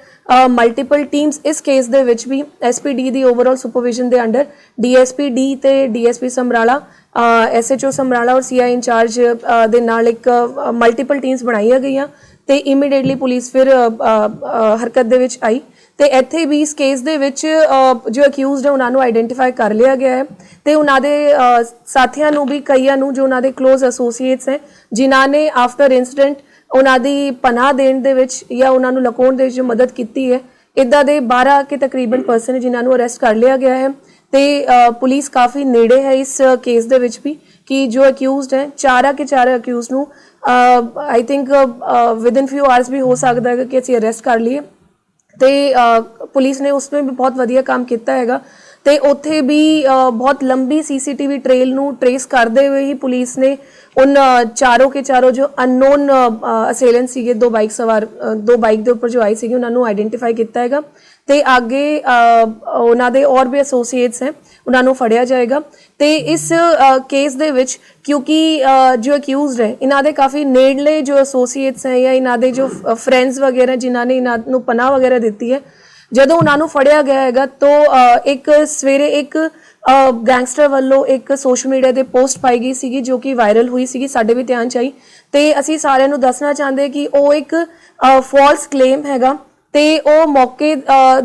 ਮਲਟੀਪਲ ਟੀਮਸ ਇਸ ਕੇਸ ਦੇ ਵਿੱਚ ਵੀ ਐਸਪੀਡੀ ਦੀ ਓਵਰਆਲ ਸੁਪਰਵਿਜ਼ਨ ਦੇ ਅੰਡਰ ਡੀਐਸਪੀ ਡੀ ਤੇ ਡੀਐਸਪੀ ਸਮਰਾਲਾ ਐਸਐਚਓ ਸਮਰਾਲਾ ਔਰ ਸੀਆਈ ਇੰਚਾਰਜ ਦੇ ਨਾਲ ਇੱਕ ਮਲਟੀਪਲ ਟੀਮਸ ਬਣਾਈਆਂ ਗਈਆਂ ਤੇ ਇਮੀਡੀਏਟਲੀ ਪੁਲਿਸ ਫਿਰ ਹਰਕਤ ਦੇ ਵਿੱਚ ਆਈ। ਤੇ ਇੱਥੇ ਵੀ ਇਸ ਕੇਸ ਦੇ ਵਿੱਚ ਜੋ ਅਕਿਊਜ਼ਡ ਹੈ, ਉਹਨਾਂ ਨੂੰ ਆਈਡੈਂਟੀਫਾਈ ਕਰ ਲਿਆ ਗਿਆ ਹੈ ਤੇ ਉਹਨਾਂ ਦੇ ਸਾਥੀਆਂ ਨੂੰ ਵੀ, ਕਈਆਂ ਨੂੰ ਜੋ ਉਹਨਾਂ ਦੇ ক্লোਜ਼ ਐਸੋਸੀਏਟਸ ਹੈ ਜਿਨ੍ਹਾਂ ਨੇ ਆਫਟਰ ਇਨਸੀਡੈਂਟ ਉਹਨਾਂ ਦੀ ਪਨਾਹ ਦੇਣ ਦੇ ਵਿੱਚ ਜਾਂ ਉਹਨਾਂ ਨੂੰ ਲਕਾਉਣ ਦੇ ਵਿੱਚ ਜੋ ਮਦਦ ਕੀਤੀ ਹੈ। ਇਦਾਂ ਦੇ 12 ਕੇ ਤਕਰੀਬਨ ਪਰਸਨ ਜਿਨ੍ਹਾਂ ਨੂੰ ਅਰੈਸਟ ਕਰ ਲਿਆ ਗਿਆ ਹੈ ਤੇ ਪੁਲਿਸ ਕਾਫੀ ਨੇੜੇ ਹੈ ਇਸ ਕੇਸ ਦੇ ਵਿੱਚ ਵੀ ਕਿ ਜੋ ਅਕਿਊਜ਼ਡ ਹੈ, ਚਾਰਾ ਕੇ ਚਾਰੇ ਅਕਿਊਜ਼ ਨੂੰ I think within few hours ਵੀ ਹੋ ਸਕਦਾ ਹੈ ਕਿ ਅਸੀਂ ਅਰੈਸਟ ਕਰ ਲਈਏ। ਤੇ ਪੁਲਿਸ ਨੇ ਉਸ ਵਿੱਚ ਵੀ ਬਹੁਤ ਵਧੀਆ ਕੰਮ ਕੀਤਾ ਹੈਗਾ। ਤੇ ਉੱਥੇ ਵੀ ਬਹੁਤ ਲੰਬੀ ਸੀਸੀਟੀਵੀ ਟ੍ਰੇਲ ਨੂੰ ਟਰੇਸ ਕਰਦੇ ਹੋਏ ਹੀ ਪੁਲਿਸ ਨੇ ਉਨ ਚਾਰੋਂ ਕੇ ਚਾਰੋਂ ਜੋ ਅਨਨੋਨ ਅਸੇਲੈਂਟ ਸੀਗੇ, ਦੋ ਬਾਈਕ ਸਵਾਰ ਦੋ ਬਾਈਕ ਦੇ ਉੱਪਰ ਜੋ ਆਏ ਸੀਗੇ, ਉਹਨਾਂ ਨੂੰ ਆਈਡੈਂਟੀਫਾਈ ਕੀਤਾ ਹੈਗਾ। ਤੇ ਅੱਗੇ ਉਹਨਾਂ ਦੇ ਔਰ ਵੀ ਐਸੋਸੀਏਟਸ ਹੈ। ਉਹਨਾਂ ਨੂੰ ਫੜਿਆ ਜਾਏਗਾ। ਤੇ ਇਸ ਕੇਸ ਦੇ ਵਿੱਚ ਕਿਉਂਕਿ ਜੋ ਅਕਿਊਜ਼ਡ ਹੈ, ਇਹਨਾਂ ਦੇ ਕਾਫੀ ਨੇੜਲੇ ਜੋ ਐਸੋਸੀਏਟਸ ਹੈ ਜਾਂ ਇਹਨਾਂ ਦੇ ਜੋ ਫਰੈਂਡਸ ਵਗੈਰਾ ਜਿਨ੍ਹਾਂ ਨੇ ਇਹਨਾਂ ਨੂੰ ਪਨਾਹ ਵਗੈਰਾ ਦਿੱਤੀ ਹੈ, ਜਦੋਂ ਉਹਨਾਂ ਨੂੰ ਫੜਿਆ ਗਿਆ ਹੈਗਾ, ਤਾਂ ਇੱਕ ਸਵੇਰੇ ਇੱਕ ਗੈਂਗਸਟਰ ਵੱਲੋਂ ਇੱਕ ਸੋਸ਼ਲ ਮੀਡੀਆ ਤੇ ਪੋਸਟ ਪਾਈ ਗਈ ਸੀਗੀ, ਜੋ ਕਿ ਵਾਇਰਲ ਹੋਈ ਸੀਗੀ, ਸਾਡੇ ਵੀ ਧਿਆਨ ਚ ਆਈ। ਤੇ ਅਸੀਂ ਸਾਰਿਆਂ ਨੂੰ ਦੱਸਣਾ ਚਾਹੁੰਦੇ ਕਿ ਉਹ ਇੱਕ ਫਾਲਸ ਕਲੇਮ ਹੈਗਾ। ਤੇ ਉਹ ਮੌਕੇ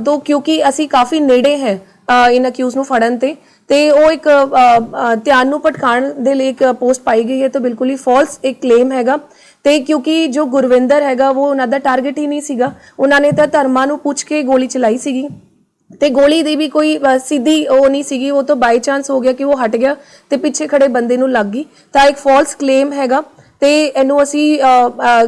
ਤੋਂ ਕਿਉਂਕਿ ਅਸੀਂ ਕਾਫੀ ਨੇੜੇ ਹੈ ਇਨ ਅਕਿਊਜ਼ ਨੂੰ ਫੜਨ ਤੇ। ਤੇ ਉਹ ਇੱਕ ਧਿਆਨ ਨੂੰ ਭਟਕਾਉਣ ਦੇ ਲਈ ਇੱਕ ਪੋਸਟ ਪਾਈ ਗਈ ਹੈ ਤਾਂ ਬਿਲਕੁਲ ਹੀ ਫਾਲਸ ਇੱਕ ਕਲੇਮ ਹੈਗਾ। ਤੇ ਕਿਉਂਕਿ ਜੋ ਗੁਰਵਿੰਦਰ ਹੈਗਾ, ਉਹ ਉਹਨਾਂ ਦਾ ਟਾਰਗੇਟ ਹੀ ਨਹੀਂ ਸੀਗਾ। ਉਹਨਾਂ ਨੇ ਤਾਂ ਧਰਮਾਂ ਨੂੰ ਪੁੱਛ ਕੇ ਗੋਲੀ ਚਲਾਈ ਸੀਗੀ। ਤੇ ਗੋਲੀ ਦੀ ਵੀ ਕੋਈ ਸਿੱਧੀ ਉਹ ਨਹੀਂ ਸੀਗੀ। ਉਹ ਤਾਂ ਬਾਈ ਚਾਂਸ ਹੋ ਗਿਆ ਕਿ ਉਹ ਹਟ ਗਿਆ ਤੇ ਪਿੱਛੇ ਖੜੇ ਬੰਦੇ ਨੂੰ ਲੱਗ ਗਈ। ਤਾਂ ਇੱਕ ਫਾਲਸ ਕਲੇਮ ਹੈਗਾ। ਤੇ ਇਹਨੂੰ ਅਸੀਂ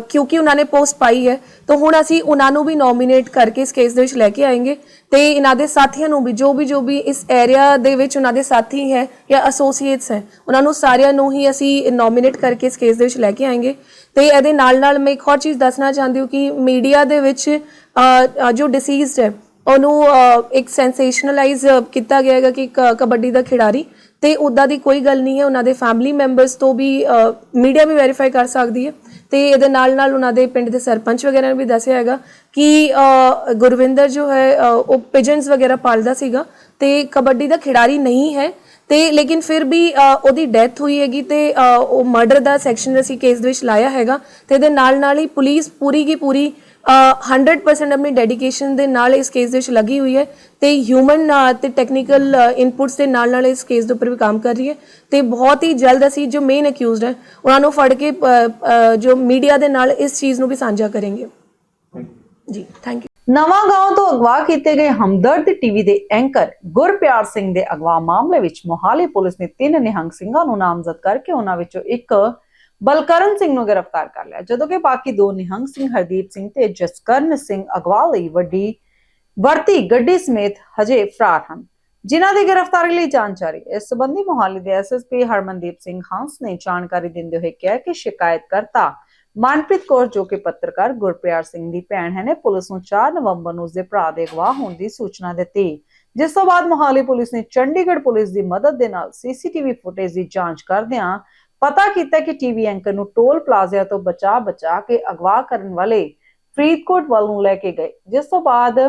ਕਿਉਂਕਿ ਉਹਨਾਂ ਨੇ ਪੋਸਟ ਪਾਈ ਹੈ, ਤਾਂ ਹੁਣ ਅਸੀਂ ਉਹਨਾਂ ਨੂੰ ਵੀ ਨੋਮੀਨੇਟ ਕਰਕੇ ਇਸ ਕੇਸ ਦੇ ਵਿੱਚ ਲੈ ਕੇ ਆਏਗੇ। ਤੇ ਇਹਨਾਂ ਦੇ ਸਾਥੀਆਂ ਨੂੰ ਵੀ, ਜੋ ਵੀ ਜੋ ਵੀ ਇਸ ਏਰੀਆ ਦੇ ਵਿੱਚ ਉਹਨਾਂ ਦੇ ਸਾਥੀ ਹੈ ਜਾਂ ਐਸੋਸੀਏਟਸ ਹੈ, ਉਹਨਾਂ ਨੂੰ ਸਾਰਿਆਂ ਨੂੰ ਹੀ ਅਸੀਂ ਨੋਮੀਨੇਟ ਕਰਕੇ ਇਸ ਕੇਸ ਦੇ ਵਿੱਚ ਲੈ ਕੇ ਆਏਗੇ। ਤੇ ਇਹਦੇ ਨਾਲ ਨਾਲ ਮੈਂ ਇੱਕ ਹੋਰ ਚੀਜ਼ ਦੱਸਣਾ ਚਾਹੁੰਦੀ ਹਾਂ ਕਿ ਮੀਡੀਆ ਦੇ ਵਿੱਚ ਜੋ ਡਿਸੀਜ਼ਡ ਹੈ, ਉਹਨੂੰ ਇੱਕ ਸੈਂਸੇਸ਼ਨਲਾਈਜ਼ ਕੀਤਾ ਗਿਆ ਹੈਗਾ ਕਿ ਕ- ਕਬੱਡੀ ਦਾ ਖਿਡਾਰੀ। ਤੇ ਉੱਦਾਂ ਦੀ ਕੋਈ ਗੱਲ ਨਹੀਂ ਹੈ, ਉਹਨਾਂ ਦੇ ਫੈਮਿਲੀ ਮੈਂਬਰਸ ਤੋਂ ਵੀ ਮੀਡੀਆ ਵੀ ਵੈਰੀਫਾਈ ਕਰ ਸਕਦੀ ਹੈ। ਤੇ ਇਹਦੇ ਨਾਲ ਨਾਲ ਉਹਨਾਂ ਦੇ ਪਿੰਡ ਦੇ ਸਰਪੰਚ ਵਗੈਰਾ ਨੇ ਵੀ ਦੱਸਿਆ ਹੈਗਾ ਕਿ ਗੁਰਵਿੰਦਰ ਜੋ ਹੈ ਉਹ ਪਿਜਨਸ ਵਗੈਰਾ ਪਾਲਦਾ ਸੀਗਾ ਤੇ ਕਬੱਡੀ ਦਾ ਖਿਡਾਰੀ ਨਹੀਂ ਹੈ ਤੇ ਲੇਕਿਨ ਫਿਰ ਵੀ ਉਹਦੀ ਡੈਥ ਹੋਈ ਹੈਗੀ ਤੇ ਉਹ ਮਰਡਰ ਦਾ ਸੈਕਸ਼ਨ ਅਸੀਂ ਕੇਸ ਦੇ ਵਿੱਚ ਲਾਇਆ ਹੈਗਾ ਤੇ ਇਹਦੇ ਨਾਲ ਨਾਲ ਹੀ ਪੁਲਿਸ ਪੂਰੀ ਕੀ ਪੂਰੀ ਅ, 100% ਆਪਣੀ ਡੈਡੀਕੇਸ਼ਨ ਦੇ ਨਾਲ ਇਸ ਕੇਸ ਦੇ ਵਿੱਚ ਲੱਗੀ ਹੋਈ ਹੈ ਤੇ ਹਿਊਮਨ ਤੇ ਟੈਕਨੀਕਲ ਇਨਪੁਟਸ ਦੇ ਨਾਲ ਨਾਲ ਇਸ ਕੇਸ ਦੇ ਉੱਪਰ ਵੀ ਕੰਮ ਕਰ ਰਹੀ ਹੈ ਤੇ ਬਹੁਤ ਹੀ ਜਲਦ ਅਸੀਂ ਜੋ ਮੇਨ ਅਕਿਊਜ਼ਡ ਹੈ ਉਹਨਾਂ ਨੂੰ ਫੜ ਕੇ ਜੋ ਮੀਡੀਆ ਦੇ ਨਾਲ ਇਸ ਚੀਜ਼ ਨੂੰ ਵੀ ਸਾਂਝਾ ਕਰਾਂਗੇ। ਜੀ ਥੈਂਕ ਯੂ ਨਵਾਂ ਗਾਉਂ ਤੋਂ ਅਗਵਾ ਕੀਤੇ ਗਏ ਹਮਦਰਦ ਟੀਵੀ ਦੇ ਐਂਕਰ ਗੁਰਪਿਆਰ ਸਿੰਘ ਦੇ ਅਗਵਾ ਮਾਮਲੇ ਵਿੱਚ ਮੋਹਾਲੀ ਪੁਲਿਸ ਨੇ ਤਿੰਨ ਨਿਹੰਗ ਸਿੰਘਾਂ ਨੂੰ ਨਾਮਜ਼ਦ ਕਰਕੇ ਉਹਨਾਂ ਵਿੱਚੋਂ ਇੱਕ ਬਲਕਰਨ ਸਿੰਘ ਨੂੰ ਗ੍ਰਿਫਤਾਰ ਕਰ ਲਿਆ। ਜਦੋਂ ਕਿ ਬਾਕੀ ਦੋ ਨਿਹੰਗ ਸਿੰਘ, ਹਰਦੀਪ ਸਿੰਘ ਤੇ ਜਸਕਰਨ ਸਿੰਘ ਅਗਵਾ ਲਈ ਵੱਡੀ ਵਰਤੀ ਗੱਡੀ ਸਮੇਤ ਹਜੇ ਫਰਾਰ ਹਨ। ਜਿਨ੍ਹਾਂ ਦੀ ਗ੍ਰਿਫਤਾਰੀ ਲਈ ਜਾਂਚ ਜਾਰੀ ਇਸ ਸੰਬੰਧੀ ਮੋਹਾਲੀ ਦੇ ਐਸਐਸਪੀ ਹਰਮਨਦੀਪ ਸਿੰਘ ਹਾਂਸ ਨੇ ਜਾਣਕਾਰੀ ਦਿੰਦੇ ਹੋਏ ਕਿਹਾ ਕਿ ਸ਼ਿਕਾਇਤ ਕਰਤਾ ਮਨਪ੍ਰੀਤ ਕੌਰ ਜੋ ਕਿ ਪੱਤਰਕਾਰ ਗੁਰਪ੍ਰਿਆਰ ਸਿੰਘ ਦੀ ਭੈਣ ਹੈ ਨੇ, ਪੁਲਿਸ ਨੂੰ 4 ਨਵੰਬਰ ਨੂੰ ਉਸਦੇ ਭਰਾ ਦੇ ਅਗਵਾ ਹੋਣ ਦੀ ਸੂਚਨਾ ਦਿੱਤੀ। ਜਿਸ ਤੋਂ ਬਾਅਦ ਮੋਹਾਲੀ ਪੁਲਿਸ ਨੇ ਚੰਡੀਗੜ੍ਹ ਪੁਲਿਸ ਦੀ ਮਦਦ ਦੇ ਨਾਲ ਸੀਸੀਟੀਵੀ ਫੁਟੇਜ ਦੀ ਜਾਂਚ ਕਰਦਿਆਂ ਪਤਾ ਕੀਤਾ ਕਿ ਟੀਵੀ ਐਂਕਰ ਨੂੰ ਟੋਲ ਪਲਾਜ਼ਾ ਤੋਂ ਬਚਾ ਬਚਾ ਕੇ ਅਗਵਾ ਕਰਨ ਵਾਲੇ ਫਰੀਦਕੋਟ ਵੱਲ ਨੂੰ ਲੈ ਕੇ ਗਏ। ਜਿਸ ਤੋਂ ਬਾਅਦ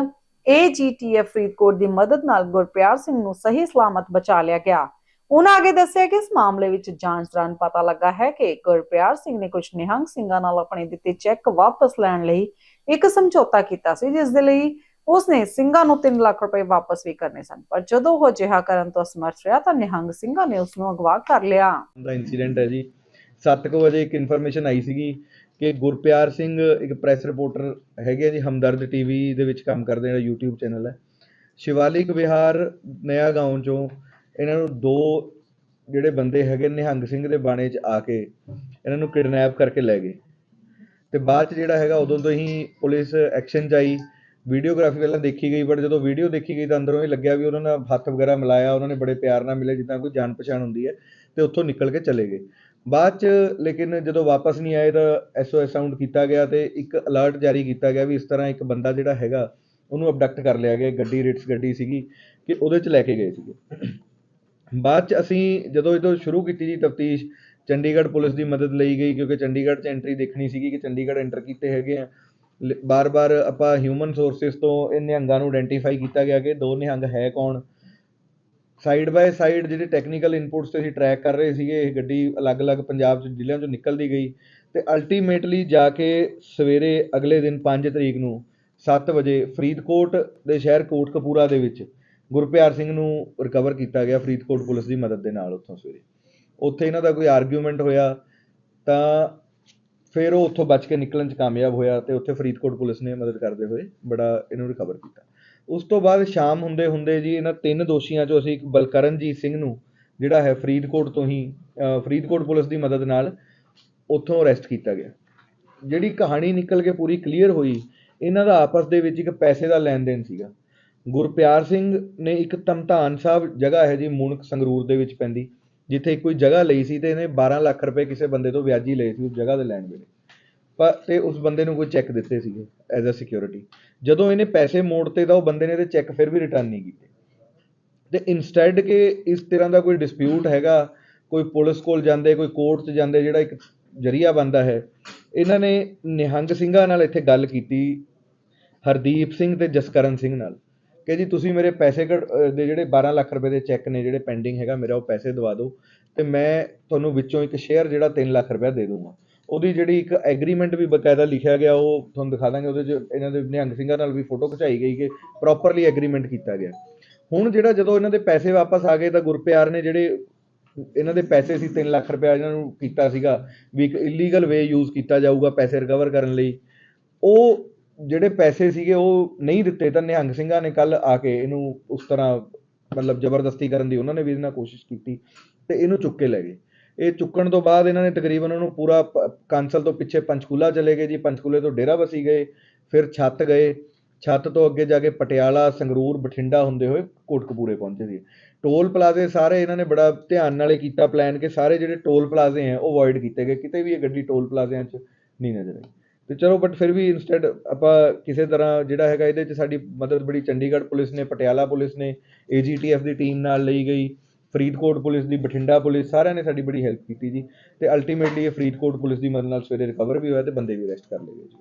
ਏਜੀਟੀਐਫ ਫਰੀਦਕੋਟ ਦੀ ਮਦਦ ਨਾਲ ਗੁਰਪ੍ਰਿਆਰ ਸਿੰਘ ਨੂੰ ਸਹੀ ਸਲਾਮਤ ਬਚਾ ਲਿਆ ਗਿਆ। ਉਹਨਾਂ ਅੱਗੇ ਦੱਸਿਆ ਕਿ ਇਸ ਮਾਮਲੇ ਵਿੱਚ ਜਾਂਚ ਦੌਰਾਨ ਪਤਾ ਲੱਗਾ ਹੈ ਕਿ ਗੁਰਪਿਆਰ ਸਿੰਘ ਨੇ ਕੁਝ ਨਿਹੰਗ ਸਿੰਘਾਂ ਨਾਲ ਆਪਣੇ ਦਿੱਤੇ ਚੈੱਕ ਵਾਪਸ ਲੈਣ ਲਈ ਇੱਕ ਸਮਝੌਤਾ ਕੀਤਾ ਸੀ, ਜਿਸ ਦੇ ਲਈ ਉਸਨੇ ਸਿੰਘਾਂ ਨੂੰ 3 ਲੱਖ ਰੁਪਏ ਵਾਪਸ ਵੀ ਕਰਨੇ ਸਨ। ਪਰ ਜਦੋਂ ਉਹ ਅਜਿਹਾ ਕਰਨ ਤੋਂ ਅਸਮਰਥ ਰਿਹਾ ਤਾਂ ਨਿਹੰਗ ਸਿੰਘਾਂ ਨੇ ਉਸ ਨੂੰ ਅਗਵਾ ਕਰ ਲਿਆ। ਦਾ ਇਨਸੀਡੈਂਟ ਹੈ ਜੀ। 7:00 ਵਜੇ ਇੱਕ ਇਨਫੋਰਮੇਸ਼ਨ ਆਈ ਸੀਗੀ ਕਿ ਗੁਰਪਿਆਰ ਸਿੰਘ ਇੱਕ ਪ੍ਰੈਸ ਰਿਪੋਰਟਰ ਹੈਗੇ ਆ ਜੀ, ਹਮਦਰਦ ਟੀਵੀ ਦੇ ਵਿੱਚ ਕੰਮ ਕਰਦੇ ਜਿਹੜਾ YouTube ਚੈਨਲ ਹੈ। ਸ਼ਿਵਾਲਿਕ ਵਿਹਾਰ ਨਇਆ ਗਾਉਂ ਚੋਂ ਇਹਨਾਂ ਨੂੰ ਦੋ ਜਿਹੜੇ ਬੰਦੇ ਹੈਗੇ ਨਿਹੰਗ ਸਿੰਘ ਦੇ ਬਾਣੇ 'ਚ ਆ ਕੇ ਇਹਨਾਂ ਨੂੰ ਕਿਡਨੈਪ ਕਰਕੇ ਲੈ ਗਏ। ਤੇ ਬਾਅਦ 'ਚ ਜਿਹੜਾ ਹੈਗਾ ਉਦੋਂ ਤੋਂ ਹੀ ਪੁਲਿਸ ਐਕਸ਼ਨ 'ਚ ਆਈ। ਵੀਡੀਓਗ੍ਰਾਫੀ ਪਹਿਲਾਂ ਦੇਖੀ ਗਈ ਬਟ ਜਦੋਂ ਵੀਡੀਓ ਦੇਖੀ ਗਈ ਤਾਂ ਅੰਦਰੋਂ ਇਹ ਲੱਗਿਆ ਵੀ ਉਹਨਾਂ ਨੇ ਹੱਥ ਵਗੈਰਾ ਮਿਲਾਇਆ, ਉਹਨਾਂ ਨੇ ਬੜੇ ਪਿਆਰ ਨਾਲ ਮਿਲੇ, ਜਿੱਦਾਂ ਕੋਈ ਜਾਣ ਪਛਾਣ ਹੁੰਦੀ ਹੈ, ਤੇ ਉੱਥੋਂ ਨਿਕਲ ਕੇ ਚਲੇ ਗਏ। ਬਾਅਦ 'ਚ ਲੇਕਿਨ ਜਦੋਂ ਵਾਪਸ ਨਹੀਂ ਆਏ ਤਾਂ ਐਸਓਐਸ ਸਾਊਂਡ ਕੀਤਾ ਗਿਆ ਤੇ ਇੱਕ ਅਲਰਟ ਜਾਰੀ ਕੀਤਾ ਗਿਆ ਵੀ ਇਸ ਤਰ੍ਹਾਂ ਇੱਕ ਬੰਦਾ ਜਿਹੜਾ ਹੈਗਾ ਉਹਨੂੰ ਅਬਡਕਟ ਕਰ ਲਿਆ ਗਿਆ, ਗੱਡੀ ਰਿਟਸ ਗੱਡੀ ਸੀਗੀ, ਕਿ ਉਹਦੇ 'ਚ ਲੈ ਕੇ ਗਏ ਸੀਗੇ। ਬਾਅਦ 'ਚ ਅਸੀਂ ਜਦੋਂ ਇਹ ਸ਼ੁਰੂ ਕੀਤੀ ਜੀ ਤਫਤੀਸ਼, ਚੰਡੀਗੜ੍ਹ ਪੁਲਿਸ ਦੀ ਮਦਦ ਲਈ ਗਈ ਕਿਉਂਕਿ ਚੰਡੀਗੜ੍ਹ 'ਚ ਐਂਟਰੀ ਦੇਖਣੀ ਸੀਗੀ ਕਿ ਚੰਡੀਗੜ੍ਹ ਐਂਟਰ ਕੀਤੇ ਹੈਗੇ ਆ। ਬਾਰ-ਬਾਰ ਆਪਾਂ ਹਿਊਮਨ ਸੋਰਸਿਸ ਤੋਂ ਇਹ ਨਿਹੰਗਾਂ ਨੂੰ ਆਇਡੈਂਟੀਫਾਈ ਕੀਤਾ ਗਿਆ ਕਿ ਦੋ ਨਿਹੰਗ ਹੈ ਕੌਣ। ਸਾਈਡ ਬਾਏ ਸਾਈਡ ਜਿਹੜੇ ਟੈਕਨੀਕਲ ਇਨਪੁਟਸ ਤੇ ਅਸੀਂ ਟਰੈਕ ਕਰ ਰਹੇ ਸੀਗੇ, ਇਹ ਗੱਡੀ ਅਲੱਗ-ਅਲੱਗ ਪੰਜਾਬ 'ਚ ਜ਼ਿਲ੍ਹਿਆਂ 'ਚੋਂ ਨਿਕਲਦੀ ਗਈ ਤੇ ਅਲਟੀਮੇਟਲੀ ਜਾ ਕੇ ਸਵੇਰੇ ਅਗਲੇ ਦਿਨ 5 ਤਰੀਕ ਨੂੰ 7 ਵਜੇ ਫਰੀਦਕੋਟ ਦੇ ਸ਼ਹਿਰ ਕੋਟਕਪੂਰਾ ਦੇ ਵਿੱਚ ਗੁਰਪਿਆਰ ਸਿੰਘ ਨੂੰ ਰਿਕਵਰ ਕੀਤਾ ਗਿਆ ਫਰੀਦਕੋਟ ਪੁਲਿਸ ਦੀ ਮਦਦ ਦੇ ਨਾਲ ਉੱਥੋਂ ਸਵੇਰੇ। ਉੱਥੇ ਇਹਨਾਂ ਦਾ ਕੋਈ ਆਰਗੂਮੈਂਟ ਹੋਇਆ ਤਾਂ ਫਿਰ ਉਹ ਉੱਥੋਂ ਬਚ ਕੇ ਨਿਕਲਣ 'ਚ ਕਾਮਯਾਬ ਹੋਇਆ ਤੇ ਉੱਥੇ ਫਰੀਦਕੋਟ ਪੁਲਿਸ ਨੇ ਮਦਦ ਕਰਦੇ ਹੋਏ ਬੜਾ ਇਹਨੂੰ ਰਿਕਵਰ ਕੀਤਾ। ਉਸ ਤੋਂ ਬਾਅਦ ਸ਼ਾਮ ਹੁੰਦੇ ਹੁੰਦੇ ਜੀ ਇਹਨਾਂ ਤਿੰਨ ਦੋਸ਼ੀਆਂ 'ਚੋਂ ਅਸੀਂ ਇੱਕ ਬਲਕਰਨਜੀਤ ਸਿੰਘ ਨੂੰ, ਜਿਹੜਾ ਹੈ ਫਰੀਦਕੋਟ ਤੋਂ ਹੀ ਫਰੀਦਕੋਟ ਪੁਲਿਸ ਦੀ ਮਦਦ ਨਾਲ ਉੱਥੋਂ ਅਰੈਸਟ ਕੀਤਾ ਗਿਆ। ਜਿਹੜੀ ਕਹਾਣੀ ਨਿਕਲ ਕੇ ਪੂਰੀ ਕਲੀਅਰ ਹੋਈ, ਇਹਨਾਂ ਦਾ ਆਪਸ ਦੇ ਵਿੱਚ ਇੱਕ ਪੈਸੇ ਦਾ ਲੈਣ ਦੇਣ ਸੀਗਾ। ਗੁਰਪਿਆਰ ਸਿੰਘ ਨੇ ਇੱਕ ਧਮਧਾਨ ਸਾਹਿਬ ਜਗ੍ਹਾ ਹੈ ਜੀ ਮੁਣਕ ਸੰਗਰੂਰ ਦੇ ਵਿੱਚ ਪੈਂਦੀ, ਜਿੱਥੇ ਕੋਈ ਜਗ੍ਹਾ ਲਈ ਸੀ ਤੇ ਇਹਨੇ 12 ਲੱਖ ਰੁਪਏ ਕਿਸੇ ਬੰਦੇ ਤੋਂ ਵਿਆਜੀ ਲਏ ਸੀ, ਉਸ ਜਗ੍ਹਾ ਦੇ ਲੈਣ ਵੇਲੇ। ਪਰ ਤੇ ਉਸ ਬੰਦੇ ਨੂੰ ਕੋਈ ਚੈੱਕ ਦਿੱਤੇ ਸੀਗੇ, ਐਜ਼ ਅ ਸਿਕਿਉਰਿਟੀ। ਜਦੋਂ ਇਹਨੇ ਪੈਸੇ ਮੋੜਤੇ ਤਾਂ ਉਹ ਬੰਦੇ ਨੇ ਤੇ ਚੈੱਕ ਫਿਰ ਵੀ ਰਿਟਰਨ ਨਹੀਂ ਕੀਤੇ। ਤੇ ਇਨਸਟੈਡ ਕਿ ਇਸ ਤਰ੍ਹਾਂ ਦਾ ਕੋਈ ਡਿਸਪਿਊਟ ਹੈਗਾ, ਕੋਈ ਪੁਲਿਸ ਕੋਲ ਜਾਂਦੇ, ਕੋਈ ਕੋਰਟ 'ਚ ਜਾਂਦੇ, ਜਿਹੜਾ ਇੱਕ ਜਰੀਆ ਬਣਦਾ ਹੈ, ਇਹਨਾਂ ਨੇ ਨਿਹੰਗ ਸਿੰਘਾਂ ਨਾਲ ਇੱਥੇ ਗੱਲ ਕੀਤੀ, ਹਰਦੀਪ ਸਿੰਘ ਤੇ ਜਸਕਰਨ ਸਿੰਘ ਨਾਲ। ਕਿ ਜੀ ਤੁਸੀਂ ਮੇਰੇ ਪੈਸੇ ਕਢ- ਦੇ ਜਿਹੜੇ 12 ਲੱਖ ਰੁਪਏ ਦੇ ਚੈੱਕ ਨੇ ਜਿਹੜੇ ਪੈਂਡਿੰਗ ਹੈਗਾ, ਮੇਰਾ ਉਹ ਪੈਸੇ ਦਵਾ ਦਿਓ ਤੇ ਮੈਂ ਤੁਹਾਨੂੰ ਵਿੱਚੋਂ ਇੱਕ ਸ਼ੇਅਰ ਜਿਹੜਾ 3 ਲੱਖ ਰੁਪਏ ਦੇ ਦੂੰਗਾ। ਉਹਦੀ ਜਿਹੜੀ ਇੱਕ ਐਗਰੀਮੈਂਟ ਵੀ ਬਕਾਇਦਾ ਲਿਖਿਆ ਗਿਆ, ਉਹ ਤੁਹਾਨੂੰ ਦਿਖਾ ਦਾਂਗੇ, ਉਹਦੇ 'ਚ ਇਹਨਾਂ ਦੇ ਨਿਹੰਗ ਸਿੰਘਾਂ ਨਾਲ ਵੀ ਫੋਟੋ ਖਿਚਾਈ ਗਈ ਕਿ ਪ੍ਰੋਪਰਲੀ ਐਗਰੀਮੈਂਟ ਕੀਤਾ ਗਿਆ। ਹੁਣ ਜਿਹੜਾ ਜਦੋਂ ਇਹਨਾਂ ਦੇ ਪੈਸੇ ਵਾਪਸ ਆ ਗਏ ਤਾਂ ਗੁਰਪਿਆਰ ਨੇ ਜਿਹੜੇ ਇਹਨਾਂ ਦੇ ਪੈਸੇ ਸੀ 3 ਲੱਖ ਰੁਪਏ ਇਹਨਾਂ ਨੂੰ ਕੀਤਾ ਸੀਗਾ ਵੀ ਇੱਕ ਇਲੀਗਲ ਵੇ ਯੂਜ਼ ਕੀਤਾ ਜਾਊਗਾ ਪੈਸੇ ਰਿਕਵਰ ਕਰਨ ਲਈ, ਉਹ ਜਿਹੜੇ ਪੈਸੇ ਸੀਗੇ ਉਹ ਨਹੀਂ ਦਿੱਤੇ ਤਾਂ ਨਿਹੰਗ ਸਿੰਘਾਂ ਨੇ ਕੱਲ ਆ ਕੇ ਇਹਨੂੰ ਉਸ ਤਰ੍ਹਾਂ ਮਤਲਬ ਜ਼ਬਰਦਸਤੀ ਕਰਨ ਦੀ ਉਹਨਾਂ ਨੇ ਵੀ ਇਹਨਾਂ ਕੋਸ਼ਿਸ਼ ਕੀਤੀ ਤੇ ਇਹਨੂੰ ਚੁੱਕ ਕੇ ਲੈ ਗਏ। ਇਹ ਚੁੱਕਣ ਤੋਂ ਬਾਅਦ ਇਹਨਾਂ ਨੇ ਤਕਰੀਬਨ ਉਹਨੂੰ ਪੂਰਾ ਕਾਂਸਲ ਤੋਂ ਪਿੱਛੇ ਪੰਚਕੂਲਾ ਚਲੇ ਗਏ ਜੀ, ਪੰਚਕੂਲੇ ਤੋਂ ਡੇਰਾ ਬਸੀ ਗਏ, ਫਿਰ ਛੱਤ ਗਏ। ਛੱਤ ਤੋਂ ਅੱਗੇ ਜਾ ਕੇ ਪਟਿਆਲਾ, ਸੰਗਰੂਰ, ਬਠਿੰਡਾ ਹੁੰਦੇ ਹੋਏ ਕੋਟਕਪੂਰੇ ਪਹੁੰਚੇ ਸੀ। ਟੋਲ ਪਲਾਜ਼ੇ ਸਾਰੇ ਇਹਨਾਂ ਨੇ ਬੜਾ ਧਿਆਨ ਨਾਲੇ ਕੀਤਾ ਪਲਾਨ ਕਿ ਸਾਰੇ ਜਿਹੜੇ ਟੋਲ ਪਲਾਜ਼ੇ ਹੈ ਉਹ ਅਵੋਇਡ ਕੀਤੇ ਗਏ, ਕਿਤੇ ਵੀ ਇਹ ਗੱਡੀ ਟੋਲ ਪਲਾਜ਼ਿਆਂ 'ਚ ਨਹੀਂ ਨਜ਼ਰ ਆਈ। ਤੇ ਚਲੋ ਬਟ ਫਿਰ ਵੀ ਇਨਸਟੈਡ ਆਪਾਂ ਕਿਸੇ ਤਰ੍ਹਾਂ ਜਿਹੜਾ ਹੈਗਾ ਇਹਦੇ 'ਚ ਸਾਡੀ ਮਦਦ ਬੜੀ ਚੰਡੀਗੜ੍ਹ ਪੁਲਿਸ ਨੇ ਪਟਿਆਲਾ ਪੁਲਿਸ ਨੇ ਏਜੀਟੀਐਫ ਦੀ ਟੀਮ ਨਾਲ ਲਈ ਗਈ ਫਰੀਦਕੋਟ ਪੁਲਿਸ ਦੀ ਬਠਿੰਡਾ ਪੁਲਿਸ ਸਾਰਿਆਂ ਨੇ ਸਾਡੀ ਬੜੀ ਹੈਲਪ ਕੀਤੀ ਜੀ ਤੇ ਅਲਟੀਮੇਟਲੀ ਇਹ ਫਰੀਦਕੋਟ ਪੁਲਿਸ ਦੀ ਮਦਦ ਨਾਲ ਸਵੇਰੇ ਰਿਕਵਰ ਵੀ ਹੋਇਆ ਤੇ ਬੰਦੇ ਵੀ ਅਰੈਸਟ ਕਰ ਲਏ ਗਏ ਜੀ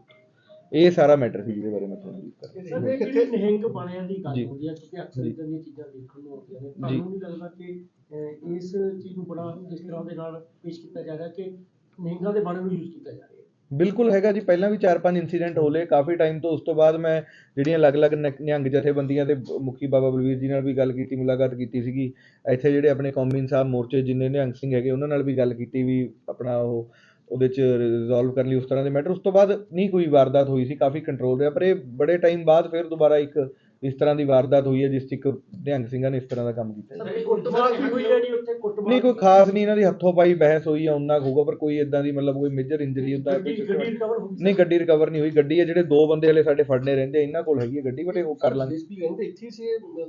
ਇਹ ਸਾਰਾ ਮੈਟਰ ਸੀ ਜਿਹਦੇ ਬਾਰੇ ਮੈਂ ਤੁਹਾਨੂੰ ਕਰ ਰਿਹਾ ਕਿੱਥੇ ਨਿਹੰਗ ਬਣਿਆ ਦੀ ਗੱਲ। ਹੁੰਦੀ ਹੈ ਕਿਉਂਕਿ ਅਕਸਰ। ਇਦਾਂ ਦੀਆਂ ਚੀਜ਼ਾਂ ਦੇਖਣ ਨੂੰ ਆਉਂਦੀਆਂ ਨੇ। ਤੁਹਾਨੂੰ ਨਹੀਂ ਲੱਗਦਾ ਕਿ ਇਸ ਚੀਜ਼ ਨੂੰ ਬੜਾ ਇਸ ਤਰ੍ਹਾਂ ਦੇ ਨਾਲ ਪੇਸ਼ ਕੀਤਾ ਜਾ ਰਿਹਾ ਕਿ ਨਿਹੰਗਾਂ ਦੇ ਬਾਣੇ ਨੂੰ ਯੂਜ਼ ਕੀਤਾ ਜਾ ਰਿਹਾ ਹੈ ਬਿਲਕੁਲ ਹੈਗਾ ਜੀ, ਪਹਿਲਾਂ ਵੀ 4-5 ਇਨਸੀਡੈਂਟ ਹੋਲੇ ਕਾਫੀ ਟਾਈਮ ਤੋਂ ਉਸ ਤੋਂ ਬਾਅਦ ਮੈਂ ਜਿਹੜੀਆਂ ਅਲੱਗ-ਅਲੱਗ ਨਿਹੰਗ ਜਥੇਬੰਦੀਆਂ ਦੇ ਮੁਖੀ ਬਾਬਾ ਬਲਵੀਰ ਜੀ ਨਾਲ ਵੀ ਗੱਲ ਕੀਤੀ, ਮੁਲਾਕਾਤ ਕੀਤੀ ਸੀਗੀ। ਇੱਥੇ ਜਿਹੜੇ ਆਪਣੇ ਕੌਮੀ ਇਨਸਾਫ ਮੋਰਚੇ ਜਿੰਨੇ ਨਿਹੰਗ ਸਿੰਘ ਹੈਗੇ, ਉਹਨਾਂ ਨਾਲ ਵੀ ਗੱਲ ਕੀਤੀ, ਵੀ ਆਪਣਾ ਉਹ ਉਹਦੇ ਚ ਰਿਜ਼ੋਲਵ ਕਰਨ ਲਈ ਉਸ ਤਰ੍ਹਾਂ ਦੇ ਮੈਟਰ ਉਸ ਤੋਂ ਬਾਅਦ ਨਹੀਂ ਕੋਈ ਵਾਰਦਾਤ ਹੋਈ ਸੀ, ਕਾਫੀ ਕੰਟਰੋਲ ਰਿਹਾ, ਪਰ ਇਹ ਬੜੇ ਟਾਈਮ ਬਾਅਦ ਫਿਰ ਦੁਬਾਰਾ ਇੱਕ ਇਸ ਤਰ੍ਹਾਂ ਦੀ ਵਾਰਦਾਤ ਹੋਈ ਹੈ ਜਿਸ 'ਚ ਇੱਕ ਨਿਹੰਗ ਸਿੰਘਾਂ ਨੇ ਇਸ ਤਰ੍ਹਾਂ ਦਾ ਕੰਮ ਕੀਤਾ ਸਰ ਕੁੱਟਮਾਰ ਵੀ ਹੋਈ ਹੈ ਜੀ ਉੱਥੇ ਕੁੱਟਮਾਰ ਨਹੀਂ ਕੋਈ ਖਾਸ ਨਹੀਂ ਇਹਨਾਂ ਦੀ ਹੱਥੋਂ ਪਾਈ ਬਹਿਸ ਹੋਈ ਆ ਉਹਨਾਂ ਕੁ ਹੋਊਗਾ ਪਰ ਕੋਈ ਇਦਾਂ ਦੀ ਮਤਲਬ ਕੋਈ ਮੇਜਰ ਇੰਜਰੀ ਹੁੰਦਾ ਹੈ ਹੋ ਨਹੀਂ ਗੱਡੀ ਰਿਕਵਰ ਨਹੀਂ ਹੋਈ। ਗੱਡੀ ਹੈ ਜਿਹੜੇ ਦੋ ਬੰਦੇ ਹਲੇ ਸਾਡੇ ਫੜਨੇ ਰਹਿੰਦੇ ਆ, ਇਹਨਾਂ ਕੋਲ ਹੈਗੀ ਹੈ ਗੱਡੀ ਬਟ ਉਹ ਕਰ ਲਾਂਗੇ। ਵੀ ਕਹਿੰਦੇ ਇੱਥੇ ਸੀ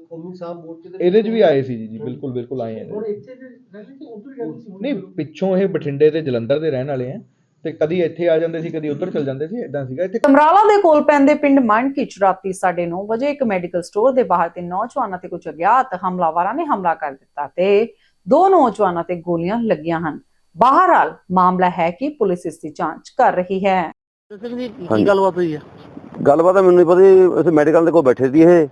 ਕੌਮੀ ਸਾਹਿਬ ਮੋਰਚੇ ਦੇ ਇਹਦੇ 'ਚ ਵੀ ਆਏ ਸੀ ਜੀ ਜੀ ਬਿਲਕੁਲ ਬਿਲਕੁਲ ਆਏ ਆ ਹੁਣ ਇੱਥੇ ਦੇ ਰਹਿੰਦੇ ਕਿ ਉਧਰ ਰਹਿੰਦੇ ਸੀ ਨਹੀਂ ਪਿੱਛੋਂ ਇਹ ਬਠਿੰਡੇ ਤੇ ਜਲੰਧਰ ਦੇ ਰਹਿਣ ਵਾਲੇ ਆ। ਤੇ ਕਦੀ ਇੱਥੇ ਆ ਜਾਂਦੇ ਸੀ ਕਦੀ ਉੱਧਰ ਚਲ ਜਾਂਦੇ ਸੀ ਇਦਾਂ ਸੀਗਾ। ਇੱਥੇ ਸਮਰਾਲਾ ਦੇ ਕੋਲ ਪੈਂਦੇ ਪਿੰਡ ਮਾਨਕੀ ਚ ਰਾਤੀ 9:30 ਵਜੇ ਇੱਕ ਮੈਡੀਕਲ ਸਟੋਰ ਦੇ ਬਾਹਰ ਤੇ ਨੌਜਵਾਨਾਂ ਤੇ ਕੁਝ ਅਗਿਆਤ ਹਮਲਾਵਰਾਂ ਨੇ ਹਮਲਾ ਕਰ ਦਿੱਤਾ ਤੇ ਦੋ ਨੌਜਵਾਨਾਂ ਤੇ ਗੋਲੀਆਂ ਲੱਗੀਆਂ ਹਨ। ਬਹਰਹਾਲ ਮਾਮਲਾ ਹੈ ਕਿ ਪੁਲਿਸ ਇਸ ਦੀ ਜਾਂਚ ਕਰ ਰਹੀ ਹੈ। ਕੀ ਗੱਲਬਾਤ ਹੋਈ ਹੈ? ਗੱਲਬਾਤ ਤਾਂ ਮੈਨੂੰ ਨਹੀਂ ਪਤਾ ਜੀ, ਇੱਥੇ ਮੈਡੀਕਲ ਦੇ ਕੋਲ ਬੈਠੇ ਸੀ ਇਹ।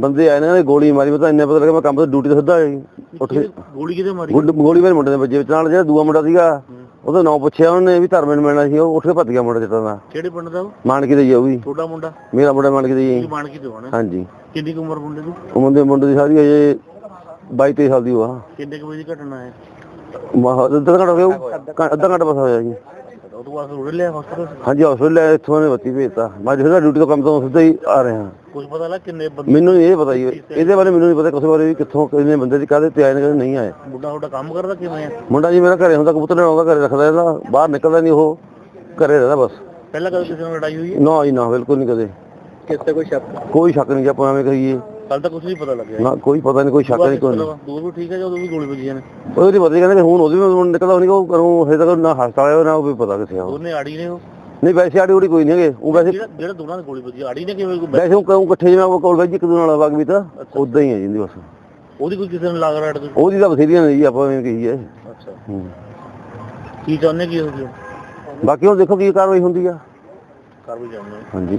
ਬੰਦੇ ਆਏ ਨੇ ਇਹਨਾਂ ਨੇ ਗੋਲੀ ਮਾਰੀ ਮੈਂ ਤਾਂ ਇੰਨੇ ਪਤਾ ਲੱਗਾ ਮੈਂ ਕੰਮ ਤੋਂ ਡਿਊਟੀ ਤੋਂ ਸਿੱਧਾ ਆਇਆ ਜੀ ਉੱਠ ਕੇ। ਗੋਲੀ ਕਿਤੇ ਮਾਰੀ? ਗੋਲ- ਗੋਲੀ ਮੇਰੇ ਮੁੰਡੇ ਦੇ ਵੱਜੇ ਵਿੱਚ ਨਾਲ ਜਿਹੜਾ ਦੂਆ ਮੁੰਡਾ ਸੀਗਾ। ਉਹਦਾ ਨਾਂ ਪੁੱਛਿਆ ਉਹਨੇ ਵੀ ਧਰਮੇ ਨੂੰ ਮਿਲਣਾ ਸੀ ਉਹ ਉੱਠ ਕੇ ਭੱਜ ਗਿਆ ਮੁੰਡਾ ਜਿੱਤਾਂ ਦਾ। ਕਿਹੜੇ ਪਿੰਡ ਦਾ ਉਹ? ਮਾਨਕੀ ਦੇ ਜੀ ਉਹ ਵੀ। ਤੁਹਾਡਾ ਮੁੰਡਾ? ਮੇਰਾ ਮੁੰਡਾ ਮਾਨਕੀ ਦੇ ਕੀ ਜੀ। ਬਣ ਕੇ ਦਿਵਾਣਾ ਹਾਂਜੀ। ਕਿੰਨੀ ਕੁ ਉਮਰ ਮੁੰਡੇ ਦੀ? ਉਹ ਮੁੰਡੇ ਮੁੰਡੇ ਦੀ ਸਾਰੀ ਅਜੇ 22 23 ਸਾਲ ਦੀ ਉਹ ਆ। ਕਿੰਨੇ ਕੁ ਵਜੇ ਦੀ ਘਟਨਾ ਹੈ? ਮਾ- ਅੱਧਾ ਘੰਟਾ ਹੋ ਗਿਆ ਉਹ? ਘੰ- ਅੱਧਾ ਘੰਟਾ ਬਸ ਹੋਇਆ ਜੀ। ਉਹ ਤੋਂ ਬਾਅਦ ਹਾਂਜੀ ਹਸਪੀਟਲ ਇੱਥੋਂ ਨੇ ਬੱਤੀ ਭੇਜਤਾ। ਮੈਂ ਜਿਹੜਾ ਡਿਊਟੀ ਤੋਂ ਕੰਮ ਤੋਂ ਸਿੱਧਾ ਹੀ ਆ ਰਿਹਾ। ਕੁਝ ਪਤਾ ਲੱਗ ਕਿੰਨੇ ਬੰਦੇ ਮੈਨੂੰ ਇਹ ਪਤਾ ਜੀ ਇਹਦੇ ਬਾਰੇ ਮੈਨੂੰ ਨਹੀਂ ਪਤਾ ਕਿਸੇ ਬਾਰੇ ਵੀ ਕਿੱਥੋਂ ਕਿੰਨੇ ਬੰਦੇ ਦੀ ਕਾਹਦੇ ਤੇ ਆਏ ਨੇ ਕਾਹਦੇ ਨਹੀਂ ਆਏ। ਮੁੰਡਾ ਤੁਹਾਡਾ ਕੰਮ ਕਰਦਾ ਕਿਵੇਂ ਆ? ਮੁੰਡਾ ਜੀ ਮੇਰਾ ਘਰੇ ਹੁੰਦਾ ਕਬੂਤਰ ਲੈਣਾ ਘਰੇ ਰੱਖਦਾ ਇਹਦਾ। ਬਾਹਰ ਨਿਕਲਦਾ ਨਹੀਂ ਉਹ ਘਰੇ ਰਹਿੰਦਾ ਬਸ। ਪਹਿਲਾਂ ਕਦੇ ਕਿਸੇ ਨਾਲ ਲੜਾਈ ਹੋਈ ਹੈ? ਨਾ ਜੀ ਨਾ ਬਿਲਕੁਲ ਨਹੀਂ ਕਦੇ। ਕਿਸੇ ਕੋਈ ਸ਼ੱਕ? ਕੋਈ ਸ਼ੱਕ ਨਹੀਂ ਜੀ ਆਪਾਂ ਐਵੇਂ ਕਹੀਏ। ਕੱਲ ਤਾਂ ਕੁਝ ਨਹੀਂ ਪਤਾ ਲੱਗਿਆ ਨਾ ਕੋਈ ਪਤਾ ਨਹੀਂ ਕੋਈ ਸ਼ੱਕ ਨਹੀਂ ਕੋਈ ਨਹੀਂ। ਦੂਰ ਵੀ ਠੀਕ ਹੈ ਜਦੋਂ ਵੀ ਗੋਲੀ ਵੱਜੀਆਂ ਨੇ ਉਹਦੇ ਨਹੀਂ ਪਤਾ ਜੀ, ਕਹਿੰਦੇ ਹੁਣ ਉਹਦੀ ਵੀ ਨਿਕਲਦਾ ਨਹੀਂ ਉਹ ਕਰੂੰ ਹਜੇ ਤੱਕ ਨਾ ਹਸਪਤਾਲ ਆਇਆ ਨਾ ਉਹ ਵੀ ਪਤਾ ਕਿੱਥੇ ਆ ਉਹ। ਦੋਨੇ ਆੜੀ ਨੇ ਉਹ। ਨਹੀਂ ਵੈਸੇ ਆੜੀ ਉੜੀ ਕੋਈ ਨਹੀਂ ਹੈਗੇ ਉਹ ਵੈਸੇ ਜਿਹੜਾ ਜਿਹੜਾ ਦੋਨਾਂ ਦੀ ਗੋਲੀ ਵੱਜੀ ਆੜੀ ਨੇ ਕਿਵੇਂ ਕੋਈ ਵੈਸੇ ਉਹ ਕਹੂੰ ਇਕੱਠੇ ਜਿਵੇਂ ਉਹ ਕੋਲ ਵੈਜ ਇੱਕ ਦੂਜੇ ਨਾਲ ਵਗ ਵੀ ਤਾਂ ਉਦਾਂ ਹੀ ਹੈ ਜਿੰਦੀ ਬਸ। ਉਹਦੀ ਕੋਈ ਕਿਸੇ ਨੂੰ ਲਾਗ ਰਾੜ ਕੋਈ? ਉਹਦੀ ਤਾਂ ਬਥੇਰੀਆਂ ਨੇ ਜੀ ਆਪਾਂ ਐਵੇਂ ਕਹੀਏ। ਅੱਛਾ। ਹੂੰ। ਕੀ ਚਾਹੁੰਦੇ ਕੀ ਹੋ ਗਿਆ ਬਾਕੀ ਹੁਣ ਦੇਖੋ ਕੀ ਕਾਰਵਾਈ ਹੁੰਦੀ ਆ। ਕਰ ਵੀ ਹਾਂਜੀ।